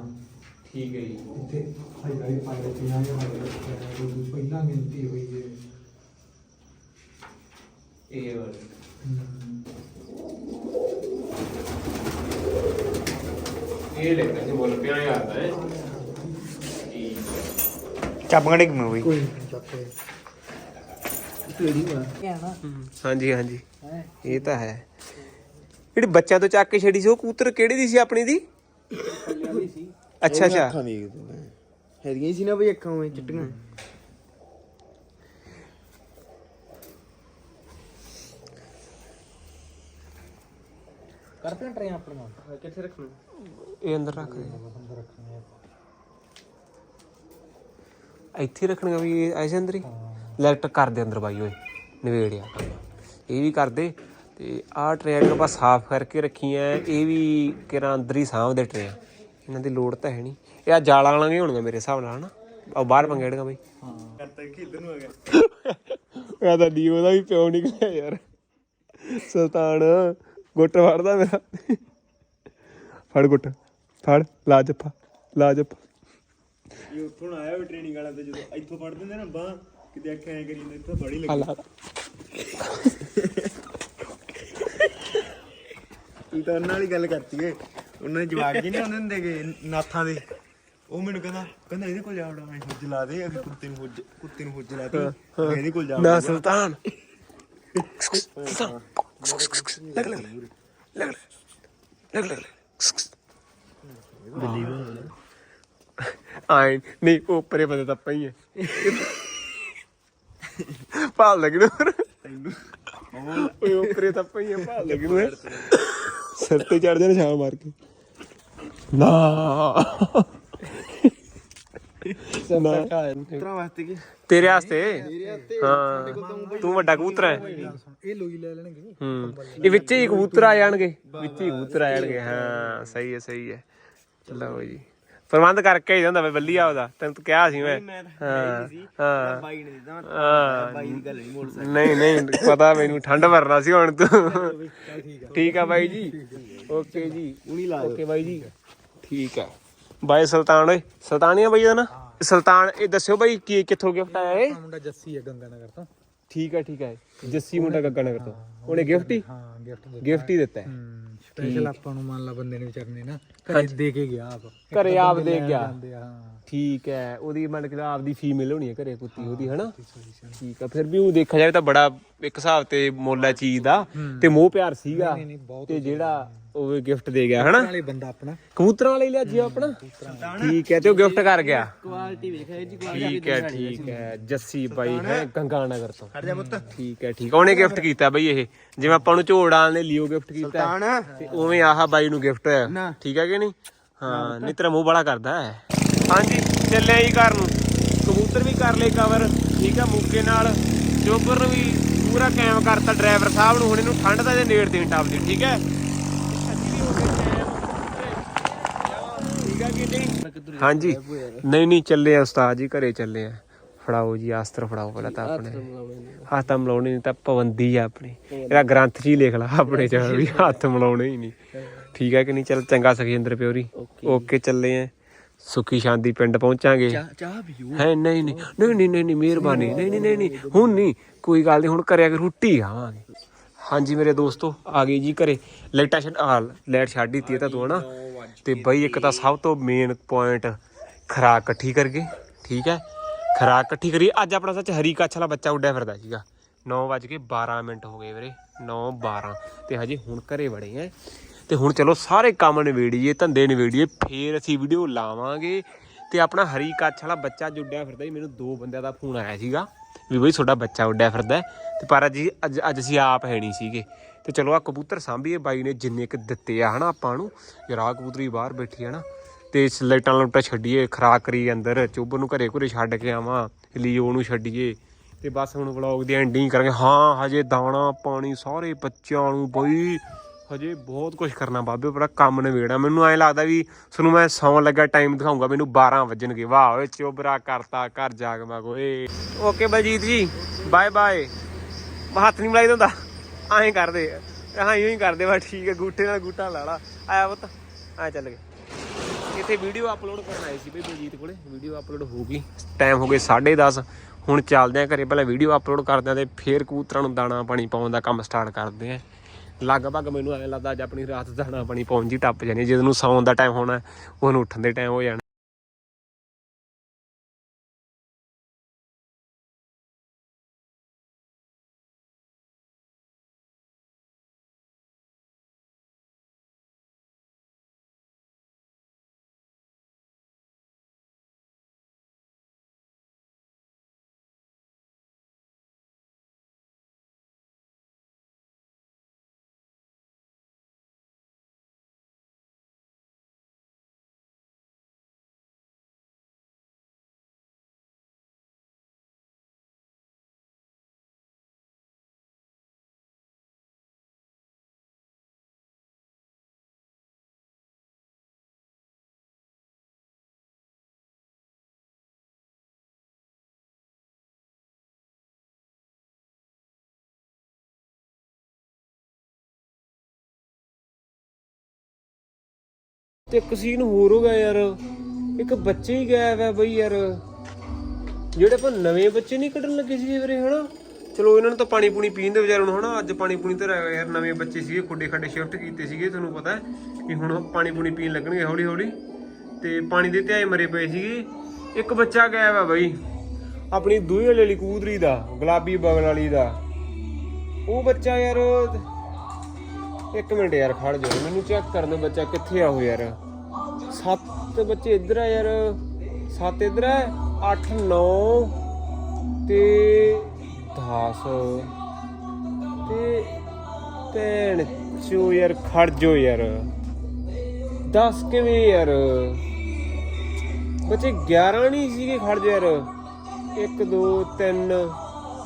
ਠੀਕ ਹੈ ਜੀ।
ਇੱਥੇ ਹਾਈ ਹਾਈ ਪਾਏ ਪੰਜਾਹ ਹਜ਼ਾਰ ਵਾਲੇ। ਕੋਈ ਪਹਿਲਾਂ ਗਿਣਤੀ ਹੋਈ ਹੈ
ਇਹ ਵਾਰ ਇਹ ਲੈਣਾ ਸੀ ਪਿਆ ਹਜ਼ਾਰ ਦਾ ਹੈ
ਮੈਂ ਹੋਈ
ਕੋਈ ਨਹੀਂ ਚੱਕੇ ਕਿਆ ਨਾ
ਹਾਂਜੀ ਹਾਂਜੀ। ਇਹ ਤਾਂ ਹੈ। ਜਿਹੜੀ ਬੱਚਿਆਂ ਤੋਂ ਚੱਕ ਕੇ ਛੜੀ ਸੀ ਉਹ ਕਬੂਤਰ ਕਿਹੜੀ ਦੀ ਸੀ ਆਪਣੀ ਦੀ? ਅੱਛਾ ਅੱਛਾ।
ਅੱਖਾਂ ਹੈਰੀਆਂ ਸੀ ਨਾ ਬਈ ਅੱਖਾਂ ਵਿੱਚ ਚਿੱਟੀਆਂ।
ਇਹ ਅੰਦਰ ਰੱਖ ਦੇ।
ਅੰਦਰ ਰੱਖਣੇ ਆ
ਇੱਥੇ ਰੱਖਣੀਆਂ ਵੀ ਐਸੇ ਅੰਦਰ ਹੀ। ਲੈਕਟ ਕਰ ਦੇ ਅੰਦਰ ਬਾਈ ਓਏ ਨਵੇੜਿਆ ਇਹ ਵੀ ਕਰਦੇ ਤੇ ਆਹ ਟਰੇਆਂ ਆਪਾਂ ਸਾਫ਼ ਕਰਕੇ ਰੱਖੀਆਂ ਇਹ ਵੀ ਕਿਰਾਂ ਅੰਦਰ ਹੀ ਸਾਂਭਦੇ ਟਰੇਆਂ ਇਹਨਾਂ ਦੀ ਲੋੜ ਤਾਂ ਹੈ ਨਹੀਂ। ਇਹ ਆ ਜਾਲਾਂ ਵਾਲਾਂ ਹੀ ਹੋਣਗੀਆਂ ਮੇਰੇ ਹਿਸਾਬ ਨਾਲ, ਹਨਾ? ਆ ਬਾਹਰ ਪੰਗੇੜਗਾ ਬਈ।
ਹਾਂ
ਕਰਤਾ ਕਿ ਇਧਰ ਨੂੰ ਆ
ਤਾਂ ਡੀਓ ਦਾ ਵੀ ਪਿਓ ਨਿਕਲਿਆ ਯਾਰ। ਸੁਲਤਾਨ, ਗੁੱਟ ਫੜਦਾ ਮੇਰਾ। ਫੜ ਗੁੱਟ, ਫੜ, ਲਾ ਜੱਫਾ ਲਾ ਜੱਫਾ।
ਇਹ ਉੱਥੋਂ ਆਇਆ ਵੀ ਟ੍ਰੇਨਿੰਗ ਵਾਲਾ ਤੇ ਜਦੋਂ ਇੱਥੋਂ ਪੜ ਦਿੰਦੇ ਨਾ ਬਾਹ ਕਿਤੇ ਅੱਖਾਂ ਐ ਕਰੀ ਜਾਂਦੇ ਇੱਥੋਂ ਬੜੀ ਲੱਗੀ। ਤੂੰ ਉਹਨਾਂ ਵਾਲੀ ਗੱਲ ਕਰਤੀ ਏ ਉਹਨਾਂ ਦੇ ਜਵਾਕ ਜੀ ਨਹੀਂ ਹੁੰਦੇ ਹੁੰਦੇਗੇ ਨਾਥਾਂ ਦੇ। ਉਹ ਮੈਨੂੰ ਕਹਿੰਦਾ ਕਹਿੰਦਾ ਇਹਦੇ ਕੋਲ ਜਾ ਵੜਾ ਮੈਂ ਹੁੱਜ ਲਾ ਦੇ ਅਗੇ ਕੁੱਤੇ ਨੂੰ ਹੁੱਜ ਕੁੱਤੇ ਨੂੰ ਹੁੱਜ ਲਾ ਦੇ ਇਹਦੇ ਕੋਲ ਜਾ
ਨਾ। ਸੁਲਤਾਨ। ਲੱਗ ਲੱਗ ਲੱਗ ਲੱਗ ਲੱਗ ਆਈ ਨਹੀਂ ਉਹ ਪਰੇ ਬੰਦੇ ਤਾਂ ਪਈ ਹੈ ਭਾਲ ਲੱਗ ਰਿਹਾ
ਤੈਨੂੰ
ਓਏ ਉੱਪਰੇ ਤਾਂ ਪਈ ਹੈ ਭਾਲ ਲੱਗ ਰਿਹਾ ਸਿਰ ਤੇ ਚੜ ਜਾਣਾ ਛਾਲ ਮਾਰ ਕੇ। ਨਾ।
ਵਾਸਤੇ ਕੀ?
ਤੇਰੇ ਵਾਸਤੇ? ਹਾਂ। ਤੂੰ ਵੱਡਾ ਕਬੂਤਰ ਹੈ।
ਇਹ ਲੋਈ ਲੈ ਲੈਣਗੇ
ਹੂੰ। ਇਹ ਵਿੱਚ ਹੀ ਕਬੂਤਰ ਆ ਜਾਣਗੇ। ਵਿੱਚ ਹੀ ਕਬੂਤਰ ਆ ਜਾਣਗੇ। ਹਾਂ ਸਹੀ ਹੈ ਸਹੀ ਹੈ। ਲਓ ਜੀ। ਪ੍ਰਬੰਧ ਕਰਕੇ ਹੀ ਜਾਂਦਾ ਵੇ ਬੱਲੀਆ ਉਹਦਾ। ਤੈਨੂੰ ਤਾਂ ਕਿਹਾ ਸੀ ਮੈਂ।
ਮੈਂ
ਹਾਂ ਹਾਂ
ਬਾਈ ਨੇ ਦਿੱਤਾ ਮੈਂ
ਹਾਂ।
ਬਾਈ ਦੀ ਗੱਲ ਨਹੀਂ ਮੋੜ ਸਕਦਾ।
ਨਹੀਂ ਨਹੀਂ ਪਤਾ ਮੈਨੂੰ ਠੰਡ ਵਰਨਾ ਸੀ ਹੁਣ ਤੂੰ। ਠੀਕ ਆ ਬਾਈ ਜੀ? ਓਕੇ ਜੀ।
ਉਨੀ ਲਾ
ਓਕੇ ਬਾਈ ਜੀ। ਠੀਕ ਹੈ ਬਾਈ ਸੁਲਤਾਨ ਓਏ। ਸੁਲਤਾਨੀਆ ਬਾਈ ਦਾ ਨਾ? ਸੁਲਤਾਨ ਇਹ ਦੱਸਿਓ ਬਾਈ ਕੀ ਕਿੱਥੋਂ ਗਿਫਟ ਆਇਆ ਇਹ?
ਮੁੰਡਾ ਜੱਸੀ ਹੈ ਗੰਗਾ ਨਗਰ ਤੋਂ।
ਠੀਕ ਹੈ ਠੀਕ ਹੈ ਜੱਸੀ ਮੁੰਡਾ ਗੱਗਾ ਨਗਰ ਤੋਂ। ਉਹਨੇ ਗਿਫਟ ਹੀ?
ਹਾਂ ਗਿਫਟ
ਗਿਫਟ ਹੀ ਦਿੱਤਾ ਹੈ।
ਸਪੈਸ਼ਲ ਆਪਾਂ ਨੂੰ ਮੰਨ ਲਾ ਬੰਦੇ ਨੇ ਵਿਚਾਰਨੇ ਨਾ ਘਰੇ ਦੇ ਕੇ ਗਿਆ ਆਪ।
ਘਰੇ ਆਪ ਦੇ ਗਿਆ।
ਜਾਂਦੇ ਆ ਹਾਂ।
ਠੀਕ ਹੈ ਉਹਦੀ ਮੰਨ ਕੇ ਆਪਦੀ ਫੀਮੇਲ ਹੋਣੀ ਹੈ ਘਰੇ ਕੁੱਤੀ ਉਹਦੀ ਹਨਾ? ਠੀਕ ਆ ਫਿਰ ਵੀ ਉਹ ਦੇਖਿਆ ਜਾਵੇ ਤਾਂ ਬੜਾ ਇੱਕ ਹਿਸਾਬ ਤੇ ਮੁੱਲ ਹੈ ਚੀਜ਼ ਦਾ ਤੇ ਮੋਹ ਪਿਆਰ ਸੀਗਾ ਤੇ ਜਿਹੜਾ ਉਹ ਗਿਫਟ ਦੇ ਗਿਆ ਹਨਾ?
ਨਾਲੇ ਬੰਦਾ ਆਪਣਾ।
ਕਬੂਤਰਾਂ ਵਾਲੇ ਲਿਆ ਜੀ ਆਪਣਾ? ਠੀਕ ਹੈ ਤੇ ਉਹ ਗਿਫਟ ਕਰ ਗਿਆ।
ਕੁਆਲਿਟੀ ਵੇਖਿਆ ਜੀ
ਠੀਕ ਹੈ ਠੀਕ ਹੈ ਜੱਸੀ ਬਾਈ ਹੈ ਗੰਗਾ ਨਗਰ ਤੋਂ।
ਹਟ ਜਾ ਪੁੱਤ।
ਠੀਕ ਹੈ ਠੀਕ ਆ। ਉਹਨੇ ਗਿਫਟ ਕੀਤਾ ਬਈ ਇਹ। ਜਿਵੇਂ ਆਪਾਂ ਨੂੰ ਝੋੜਾਂ ਨੇ ਲਿਓ ਗਿਫਟ ਕੀਤਾ ਤੇ ਉਵੇਂ ਆਹ ਬਾਈ ਨੂੰ ਗਿਫਟ ਹੋਇਆ। ਠੀਕ ਹੈ ਕਿ ਨਹੀਂ? ਹਾਂ ਨਹੀਂ ਤੇਰਾ ਮੂੰਹ ਬੜਾ ਕਰਦਾ ਹੈ। ਹਾਂਜੀ ਚੱਲਿਆ ਜੀ ਘਰ ਨੂੰ। ਕਬੂਤਰ ਵੀ ਕਰ ਲਏ ਕਵਰ ਠੀਕ ਆ ਮੁੱਕੇ ਨਾਲ। ਚੋਬਰ ਨੂੰ ਵੀ ਪੂਰਾ ਕਾਇਮ ਕਰਤਾ ਡਰਾਈਵਰ ਸਾਹਿਬ ਨੂੰ ਹੁਣ ਇਹਨੂੰ ਠੰਡ ਦਾ ਜੇ ਨੇੜ ਦੇਣ ਠੀਕ ਹੈ? ਹੋ ਗਏ ਕਾਇਮ। ਠੀਕ ਨਹੀਂ ਹਾਂਜੀ। ਨਹੀਂ ਨਹੀਂ ਚੱਲੇ ਆ ਉਸਤਾਦ ਜੀ ਘਰੇ ਚੱਲੇ ਆ। ਫੜਾਓ ਜੀ ਆਸਤਰ ਫੜਾਓ ਪਹਿਲਾਂ ਤਾਂ ਆਪਣੇ। ਹੱਥ ਮਿਲਾਉਣੇ ਨਹੀਂ ਤਾਂ ਪਾਬੰਦੀ ਆ ਆਪਣੀ। ਇਹਦਾ ਗ੍ਰੰਥ ਹੀ ਲਿਖ ਲਾ ਆਪਣੇ ਚ ਵੀ ਹੱਥ ਮਿਲਾਉਣੇ ਹੀ ਨਹੀਂ। ਠੀਕ ਹੈ ਕਿ ਨਹੀਂ? ਚੱਲ ਚੰਗਾ ਸਖਿੰਦਰ ਪਿਓਰੀ। ਓਕੇ ਚੱਲੇ ਆ। ਸੁਖੀ ਸ਼ਾਂਤੀ ਪਿੰਡ ਪਹੁੰਚਾਂਗੇ।
ਚਾਹ ਪੀਓ।
ਹੈ ਨਹੀਂ ਨਹੀਂ। ਨਹੀਂ ਨਹੀਂ ਨਹੀਂ ਮਿਹਰਬਾਨੀ। ਨਹੀਂ ਨਹੀਂ ਨਹੀਂ ਨਹੀਂ ਹੁਣ ਨਹੀਂ। ਕੋਈ ਗੱਲ ਨਹੀਂ ਹੁਣ ਕਰਿਆ ਕਿ ਰੋਟੀ ਖਾਵਾਂਗੇ। ਹਾਂਜੀ ਮੇਰੇ ਦੋਸਤੋ ਆ ਗਏ ਜੀ ਘਰੇ। ਲਾਈਟਾਂ ਛੱਡ ਆ ਲਾਈਟ ਛੱਡ ਦਿੱਤੀ ਹੈ ਤਾਂ ਤੂੰ ਹਨਾ? ਤੇ ਬਈ ਇੱਕ ਤਾਂ ਸਭ ਤੋਂ ਮੇਨ ਪੁਆਇੰਟ ਖਰਾਕ ਇਕੱਠੀ ਕਰ ਗਏ ਠੀਕ ਹੈ? ਖਰਾਕ ਇਕੱਠੀ ਕਰੀ। ਅੱਜ ਆਪਣਾ ਸੱਚ ਹਰੀ ਕੱਛ ਵਾਲਾ ਬੱਚਾ ਉੱਡਿਆ ਫਿਰਦਾ ਸੀਗਾ। 9:12 ਮਿੰਟ ਹੋ ਗਏ ਵੀਰੇ। 9:12 ਤੇ ਹਜੇ ਹੁਣ ਘਰੇ ਵੜੇ ਆ। ਤੇ ਹੁਣ ਚਲੋ ਸਾਰੇ ਕੰਮ ਨਿਬੇੜੀਏ, ਧੰਦੇ ਨਿਬੇੜੀਏ, ਫੇਰ ਅਸੀਂ ਵੀਡੀਓ ਲਾਵਾਂਗੇ। ਤੇ ਆਪਣਾ ਹਰੀ ਕੱਛ ਵਾਲਾ ਬੱਚਾ ਜੁੜਿਆ ਫਿਰਦਾ ਜੀ, ਮੈਨੂੰ ਦੋ ਬੰਦਿਆਂ ਦਾ ਫੋਨ ਆਇਆ ਸੀਗਾ ਵੀ ਬਈ ਤੁਹਾਡਾ ਬੱਚਾ ਉੱਡਿਆ ਫਿਰਦਾ ਹੈ। ਤੇ ਪਰ ਅੱਜ ਅੱਜ ਅੱਜ ਅਸੀਂ ਆਪ ਹੈ ਨਹੀਂ ਸੀਗੇ। ਤੇ ਚਲੋ ਆ ਕਬੂਤਰ ਸਾਂਭੀਏ ਬਾਈ ਨੇ, ਜਿੰਨੇ ਕ ਦਿੱਤੇ ਆ ਹਨਾ ਆਪਾਂ ਨੂੰ। ਯਾਰ ਆਹ ਕਬੂਤਰੀ ਬਾਹਰ ਬੈਠੀ ਹੈ ਨਾ। ਤੇ ਲਾਈਟਾਂ ਲੁੱਟਾਂ ਛੱਡੀਏ, ਖਰਾਕ ਕਰੀ ਅੰਦਰ ਚੁੱਬ ਨੂੰ ਘਰੇ ਘਰੇ ਛੱਡ ਕੇ ਆਵਾਂ, ਲੀਓ ਨੂੰ ਛੱਡੀਏ। ਤੇ ਬਸ ਹੁਣ ਵਲੌਗ ਦੀ ਐਂਡਿੰਗ ਕਰਾਂਗੇ। ਹਾਂ, ਹਜੇ ਦਾਣਾ, ਪਾਣੀ, ਸਾਰੇ ਬੱਚਿਆਂ ਨੂੰ ਬਈ ਹਜੇ ਬਹੁਤ ਕੁਝ ਕਰਨਾ ਬਾਬੇ, ਬੜਾ ਕੰਮ ਨਵੇੜਾ ਮੈਨੂੰ ਐਂ ਲੱਗਦਾ ਵੀ ਤੁਹਾਨੂੰ ਮੈਂ ਸੌਣ ਲੱਗਾ ਟਾਈਮ ਦਿਖਾਉਂਗਾ ਮੈਨੂੰ 12 ਵੱਜਣਗੇ। ਵਾਹ ਓਏ, ਚੋਬਰਾ ਕਰਤਾ, ਘਰ ਜਾ ਕੇ ਮੈਂ ਓਕੇ ਬਲਜੀਤ ਜੀ ਬਾਏ ਬਾਏ ਹੱਥ ਨਹੀਂ ਮਿਲਾਈ ਦਿੰਦਾ। ਐਂ ਕਰਦੇ। ਹਾਂ, ਇਉਂ ਹੀ ਕਰਦੇ। ਵਾ ਠੀਕ ਹੈ, ਗੂਠੇ ਨਾਲ ਗੂਟਾ ਲਾ ਲਾ। ਆਇਆ ਪੁੱਤ। ਆ ਚੱਲ ਗਏ। ਇੱਥੇ ਵੀਡੀਓ ਅਪਲੋਡ ਕਰਨ ਆਏ ਸੀ ਬਈ ਬਲਜੀਤ ਕੋਲੇ। ਵੀਡੀਓ ਅਪਲੋਡ ਹੋ ਗਈ। ਟਾਈਮ ਹੋ ਗਏ 10:30 ਹੁਣ ਚੱਲਦੇ ਆ ਘਰੇ। ਪਹਿਲਾਂ ਵੀਡੀਓ ਅਪਲੋਡ ਕਰਦੇ ਆ ਤੇ ਫੇਰ ਕਬੂਤਰਾਂ ਨੂੰ ਦਾਣਾ ਪਾਣੀ ਪਾਉਣ ਦਾ ਕੰਮ ਸਟਾਰਟ ਕਰਦੇ ਆ। ਲਗਭਗ ਮੈਨੂੰ ਐਂ ਲੱਗਦਾ ਅੱਜ ਆਪਣੀ ਰਾਤ ਦਾਣਾ ਪਾਣੀ ਪਹੁੰਚ ਜੀ ਟੱਪ ਜਾਣੀ ਹੈ। ਜਦੋਂ ਨੂੰ ਸੌਣ ਦਾ ਟਾਈਮ ਹੋਣਾ, ਉਹਨੂੰ ਉੱਠਣ ਦੇ ਟਾਈਮ ਹੋ ਜਾਣਾ ਤੇ ਇੱਕ ਸੀਨ ਹੋਰ ਹੋ ਗਿਆ ਯਾਰ। ਇੱਕ ਬੱਚੇ ਹੀ ਗਾਇਬ ਹੈ ਬਈ ਯਾਰ। ਜਿਹੜੇ ਆਪਾਂ ਨਵੇਂ ਬੱਚੇ ਨਹੀਂ ਕੱਢਣ ਲੱਗੇ ਸੀ ਵੀਰੇ, ਹਨਾ? ਚਲੋ ਇਹਨਾਂ ਨੂੰ ਤਾਂ ਪਾਣੀ ਪੂਣੀ ਪੀਣ ਦੇ ਵਿਚਾਰਿਆਂ ਨੂੰ ਹਨਾ? ਅੱਜ ਪਾਣੀ ਪੂਣੀ ਤੇ ਗਿਆ ਯਾਰ, ਨਵੇਂ ਬੱਚੇ ਸੀਗੇ, ਖੁੱਡੇ ਖੱਡੇ ਸ਼ਿਫਟ ਕੀਤੇ ਸੀਗੇ, ਤੁਹਾਨੂੰ ਪਤਾ ਹੈ ਕਿ ਹੁਣ ਪਾਣੀ ਪੂਣੀ ਪੀਣ ਲੱਗਣਗੇ ਹੌਲੀ ਹੌਲੀ। ਤੇ ਪਾਣੀ ਦੇ ਧਿਆਏ ਮਰੇ ਪਏ ਸੀਗੇ। ਇੱਕ ਬੱਚਾ ਗਾਇਬ ਹੈ ਬਈ, ਆਪਣੀ ਦੂਹੇ ਵਾਲੀ ਕੂਦਰੀ ਦਾ, ਗੁਲਾਬੀ ਬਗਲ ਵਾਲੀ ਦਾ। ਉਹ ਬੱਚਾ ਯਾਰ ਇੱਕ ਮਿੰਟ ਯਾਰ, ਖੜ ਜਾ। ਮੈਨੂੰ ਚੈੱਕ ਕਰਨ ਦੇ ਬੱਚਾ ਕਿੱਥੇ ਆ ਉਹ ਯਾਰ? ਸੱਤ ਬੱਚੇ ਇੱਧਰ ਆ ਯਾਰ। ਸੱਤ ਇੱਧਰ ਆ 8 9 ਤੇ 10 ਤੇ ਤੈਨ ਚੋ ਯਾਰ, ਖੜ ਜੋ ਯਾਰ। 10 ਕਿਵੇਂ ਯਾਰ? ਬੱਚੇ 11 ਨਹੀਂ ਸੀਗੇ, ਖੜ ਜੋ ਯਾਰ। 1 2 3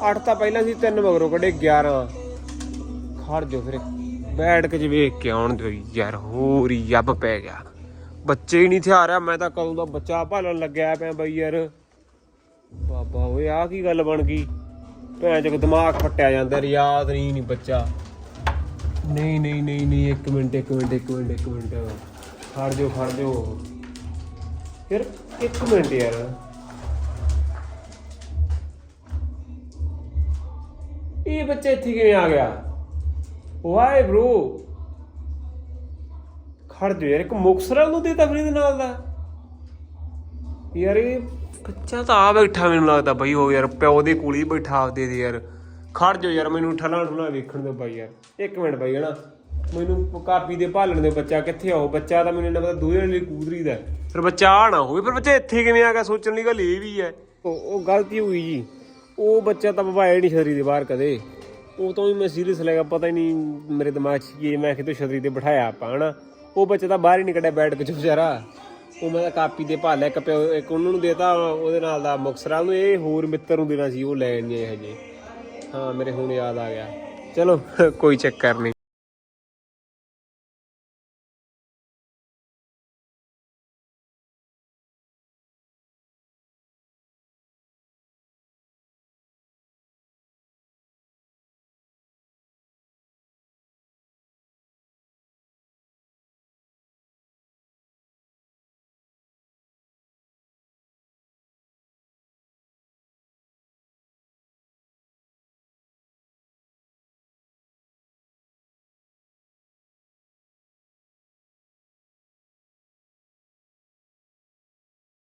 8 ਤਾਂ ਪਹਿਲਾਂ ਸੀ 3 ਮਗਰੋਂ ਕੱਢੇ 11 ਖੜ ਜੋ ਫਿਰ। ਬੈਠ ਕੇ ਜੇ ਵੇਖ ਕੇ ਆਉਣ ਦਿਓ ਯਾਰ ਹੋਰ ਹੀ ਯੱਬ ਪੈ ਗਿਆ। ਬੱਚੇ ਹੀ ਨਹੀਂ ਥਿਆ ਰਿਹਾ ਮੈਂ ਤਾਂ ਕਦੋਂ ਦਾ ਬੱਚਾ ਭਾਲਣ ਲੱਗਿਆ ਪਿਆ ਬਈ ਯਾਰ। ਬਾਬਾ ਓਏ ਆਹ ਕੀ ਗੱਲ ਬਣ ਗਈ? ਭੈਣ ਚੋ ਦਿਮਾਗ ਫੱਟਿਆ ਜਾਂਦਾ ਯਾਰ, ਯਾਦ ਨਹੀਂ ਨਹੀਂ ਬੱਚਾ। ਨਹੀਂ ਨਹੀਂ ਨਹੀਂ ਨਹੀਂ ਇੱਕ ਮਿੰਟ ਇੱਕ ਮਿੰਟ ਇੱਕ ਮਿੰਟ ਇੱਕ ਮਿੰਟ। ਫੜ ਜੋ ਫੜ ਜੋ ਯਾਰ ਇੱਕ ਮਿੰਟ ਯਾਰ। ਇਹ ਬੱਚਾ ਇੱਥੇ ਕਿਵੇਂ ਆ ਗਿਆ? ਬ్రో ਖੜ ਜੋ ਯਾਰ ਇੱਕ ਮੁਕਸਰਾ ਨੂੰ ਦੇਤਾ ਫਰੀ ਦੇ ਨਾਲ ਦਾ। ਯਾਰ ਇਹ ਬੱਚਾ ਤਾਂ ਆ ਬੈਠਾ ਮੈਨੂੰ ਲੱਗਦਾ ਬਈ ਉਹ ਯਾਰ ਪਿਓ ਦੇ ਕੋਲ ਹੀ ਬੈਠਾ ਆਪਦੇ ਦੇ ਯਾਰ। ਖੜ ਜੋ ਯਾਰ ਮੈਨੂੰ ਠਲਾ ਠੁਲਾ ਵੇਖਣ ਦੇ ਬਾਈ ਯਾਰ। ਇੱਕ ਮਿੰਟ ਬਾਈ ਹਨਾ। ਮੈਨੂੰ ਕਾਪੀ ਦੇ ਭਾਲਣ ਦੇ ਬੱਚਾ ਕਿੱਥੇ ਆ ਉਹ? ਬੱਚਾ ਤਾਂ ਮੈਨੂੰ ਇਹਨਾਂ ਪਤਾ ਦੋਹੇ ਵਾਲੀ ਕੂਦਰੀ ਦਾ। ਫਿਰ ਬੱਚਾ ਆ ਨਾ ਹੋਵੇ ਫਿਰ ਬੱਚਾ ਇੱਥੇ ਕਿਵੇਂ ਆ ਗਿਆ? ਸੋਚਣ ਦੀ ਗੱਲ ਇਹ ਵੀ ਹੈ। ਉਹ ਗਲਤੀ ਹੋਈ ਜੀ? ਉਹ ਬੱਚਾ ਤਾਂ ਬਵਾਇਆ ਨਹੀਂ ਛਤਰੀ ਦੇ ਬਾਹਰ ਕਦੇ। ਉਹ ਤੋਂ ਵੀ ਮੈਂ ਸੀਰੀਅਸ ਲੈਗਾ ਪਤਾ ਹੀ ਨਹੀਂ ਮੇਰੇ ਦਿਮਾਗ 'ਚ ਕੀ ਹੈ, ਮੈਂ ਕਿਤੇ ਛਤਰੀ ਤੇ ਬਿਠਾਇਆ ਆਪਾਂ ਹਨਾ। ਉਹ ਬੱਚਾ ਤਾਂ ਬਾਹਰ ਹੀ ਨਹੀਂ ਕੱਢਿਆ ਬੈਠ ਕੇ ਵਿਚਾਰਾ ਉਹ ਮੈਂ ਤਾਂ ਕਾਪੀ ਦੇ ਭਾਲਿਆ ਇੱਕ ਪਿਓ ਇੱਕ ਉਹਨਾਂ ਨੂੰ ਦੇਤਾ ਉਹਦੇ ਨਾਲ ਦਾ ਮੁਕਸਰਾ ਨੂੰ ਇਹ ਹੋਰ ਮਿੱਤਰ ਨੂੰ ਦੇਣਾ ਸੀ ਉਹ ਲੈਣ ਨਹੀਂ ਹਜੇ। ਹਾਂ ਮੇਰੇ ਹੁਣ ਯਾਦ ਆ ਗਿਆ। ਚਲੋ ਕੋਈ ਚੱਕਰ ਨਹੀਂ।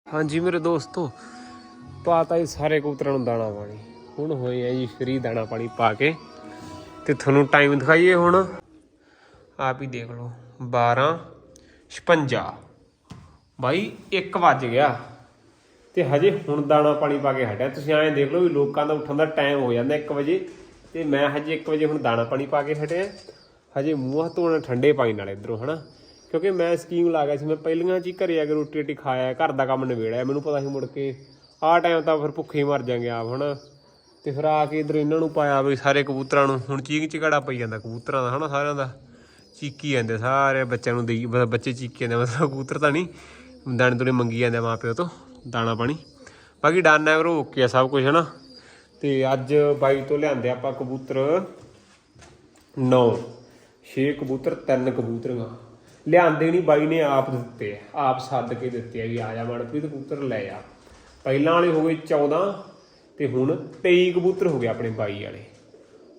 ਹਾਂਜੀ ਮੇਰੇ ਦੋਸਤੋ ਪਾਤਾ ਜੀ ਸਾਰੇ ਕਬੂਤਰਾਂ ਨੂੰ ਦਾਣਾ ਪਾਣੀ। ਹੁਣ ਹੋਏ ਆ ਜੀ ਫ੍ਰੀ ਦਾਣਾ ਪਾਣੀ ਪਾ ਕੇ। ਤੇ ਤੁਹਾਨੂੰ ਟਾਈਮ ਦਿਖਾਈਏ ਹੁਣ। ਆਪ ਹੀ ਦੇਖ ਲਓ 12 56 ਬਾਈ 1 ਵੱਜ ਗਿਆ। ਤੇ ਹਜੇ ਹੁਣ ਦਾਣਾ ਪਾਣੀ ਪਾ ਕੇ ਹਟਿਆ। ਤੁਸੀਂ ਐਂ ਦੇਖ ਲਓ ਵੀ ਲੋਕਾਂ ਦਾ ਉੱਠਣ ਦਾ ਟਾਈਮ ਹੋ ਜਾਂਦਾ 1 ਵਜੇ। ਤੇ ਮੈਂ ਹਜੇ 1 ਵਜੇ ਹੁਣ ਦਾਣਾ ਪਾਣੀ ਪਾ ਕੇ ਹਟਿਆ। ਹਜੇ ਮੂੰਹ ਹੱਥ ਧੋਣਾ ਠੰਡੇ ਪਾਣੀ ਨਾਲ ਇਧਰੋਂ, ਹਨਾ? ਕਿਉਂਕਿ ਮੈਂ ਸਕੀਮ ਲਾ ਗਿਆ ਸੀ, ਮੈਂ ਪਹਿਲੀਆਂ ਚ ਹੀ ਘਰੇ ਆ ਕੇ ਰੋਟੀ ਰੋਟੀ ਖਾਇਆ, ਘਰ ਦਾ ਕੰਮ ਨਿਬੇੜਿਆ, ਮੈਨੂੰ ਪਤਾ ਸੀ ਮੁੜ ਕੇ, ਆਹ ਟਾਈਮ ਤਾਂ ਫਿਰ ਭੁੱਖੇ ਹੀ ਮਰ ਜਾਾਂਗੇ ਆਪ, ਹਨਾ? ਤੇ ਫਿਰ ਆ ਕੇ ਇਧਰ ਇਹਨਾਂ ਨੂੰ ਪਾਇਆ ਵੀ ਸਾਰੇ ਕਬੂਤਰਾਂ ਨੂੰ, ਹੁਣ ਚੀਕ ਚਿਕੜਾ ਪਈ ਜਾਂਦਾ ਕਬੂਤਰਾਂ ਦਾ, ਹਨਾ ਸਾਰਿਆਂ ਦਾ? ਚੀਕੀ ਜਾਂਦੇ ਸਾਰੇ ਬੱਚਿਆਂ ਨੂੰ ਦੇਈ ਬੱਚੇ ਚੀਕੀ ਜਾਂਦੇ, ਮਤਲਬ ਕਬੂਤਰ ਤਾਂ ਨਹੀਂ, ਦਾਣੇ ਦੂਣੇ ਮੰਗੀ ਜਾਂਦੇ ਮਾਂ ਪਿਓ ਤੋਂ, ਦਾਣਾ ਪਾਣੀ। ਬਾਕੀ ਡਨ ਹੈ ਓਕੇ ਆ ਸਭ ਕੁਝ ਹਨਾ? ਤੇ ਅੱਜ ਬਾਈ ਤੋਂ ਲਿਆਂਦੇ ਆਪਾਂ ਕਬੂਤਰ 9 6 ਕਬੂਤਰ, ਤਿੰਨ ਕਬੂਤਰੀਆਂ। ਲਿਆਂਦੇ ਨਹੀਂ, ਬਾਈ ਨੇ ਆਪ ਦਿੱਤੇ ਆਪ ਸੱਦ ਕੇ ਦਿੱਤੇ ਆ ਵੀ ਆ ਜਾ ਮਨਪ੍ਰੀਤ, ਕਬੂਤਰ ਲੈ ਆ। ਪਹਿਲਾਂ ਵਾਲੇ ਹੋ ਗਏ 14 ਤੇ ਹੁਣ 23 ਕਬੂਤਰ ਹੋ ਗਏ ਆਪਣੇ ਬਾਈ ਵਾਲੇ।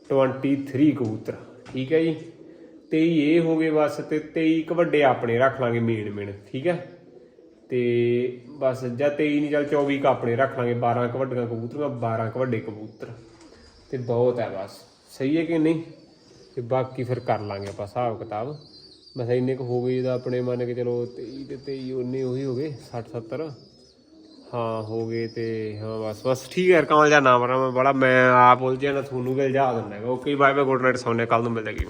23 ਕਬੂਤਰ, ਠੀਕ ਹੈ ਜੀ? 23 ਇਹ ਹੋ ਗਏ ਬਸ ਤੇ 23 ਕ ਵੱਡੇ ਆਪਣੇ ਰੱਖ ਲਾਂਗੇ ਮੇਨ ਮੇਨ ਠੀਕ ਹੈ? ਤੇ ਬਸ ਜਾਂ 23 ਨਹੀਂ, ਚੱਲ 24 ਕ ਆਪਣੇ ਰੱਖ ਲਾਂਗੇ 12 ਕ ਵੱਡੀਆਂ ਕਬੂਤਰੀਆਂ 12 ਕ ਵੱਡੇ ਕਬੂਤਰ। ਤੇ ਬਹੁਤ ਹੈ ਬਸ। ਸਹੀ ਹੈ ਕਿ ਨਹੀਂ? ਤੇ ਬਾਕੀ ਫਿਰ ਕਰ ਲਾਂਗੇ ਆਪਾਂ ਹਿਸਾਬ ਕਿਤਾਬ। ਬਸ ਇੰਨੇ ਕੁ ਹੋ ਗਏ, ਜਿਹਦਾ ਆਪਣੇ ਮੰਨ ਕੇ ਚਲੋ 23 ਤੇ 23 ਉਨੇ ਉਹੀ ਹੋ ਗਏ 60 70 ਹਾਂ, ਹੋ ਗਏ ਤੇ ਹਾਂ, ਬਸ ਬਸ ਠੀਕ ਹੈ ਕਮਲ ਜਾ ਨਾਮ ਰਾਂ ਮੈਂ ਬੜਾ ਮੈਂ ਆਪ ਉਲਝਿਆ ਨਾ, ਤੁਹਾਨੂੰ ਵੀ ਉਲਝਾ ਦਿੰਦਾ okay bye bye, good night, ਸੋਨੇ ਕੱਲ ਨੂੰ ਮਿਲਦੇ ਕੀ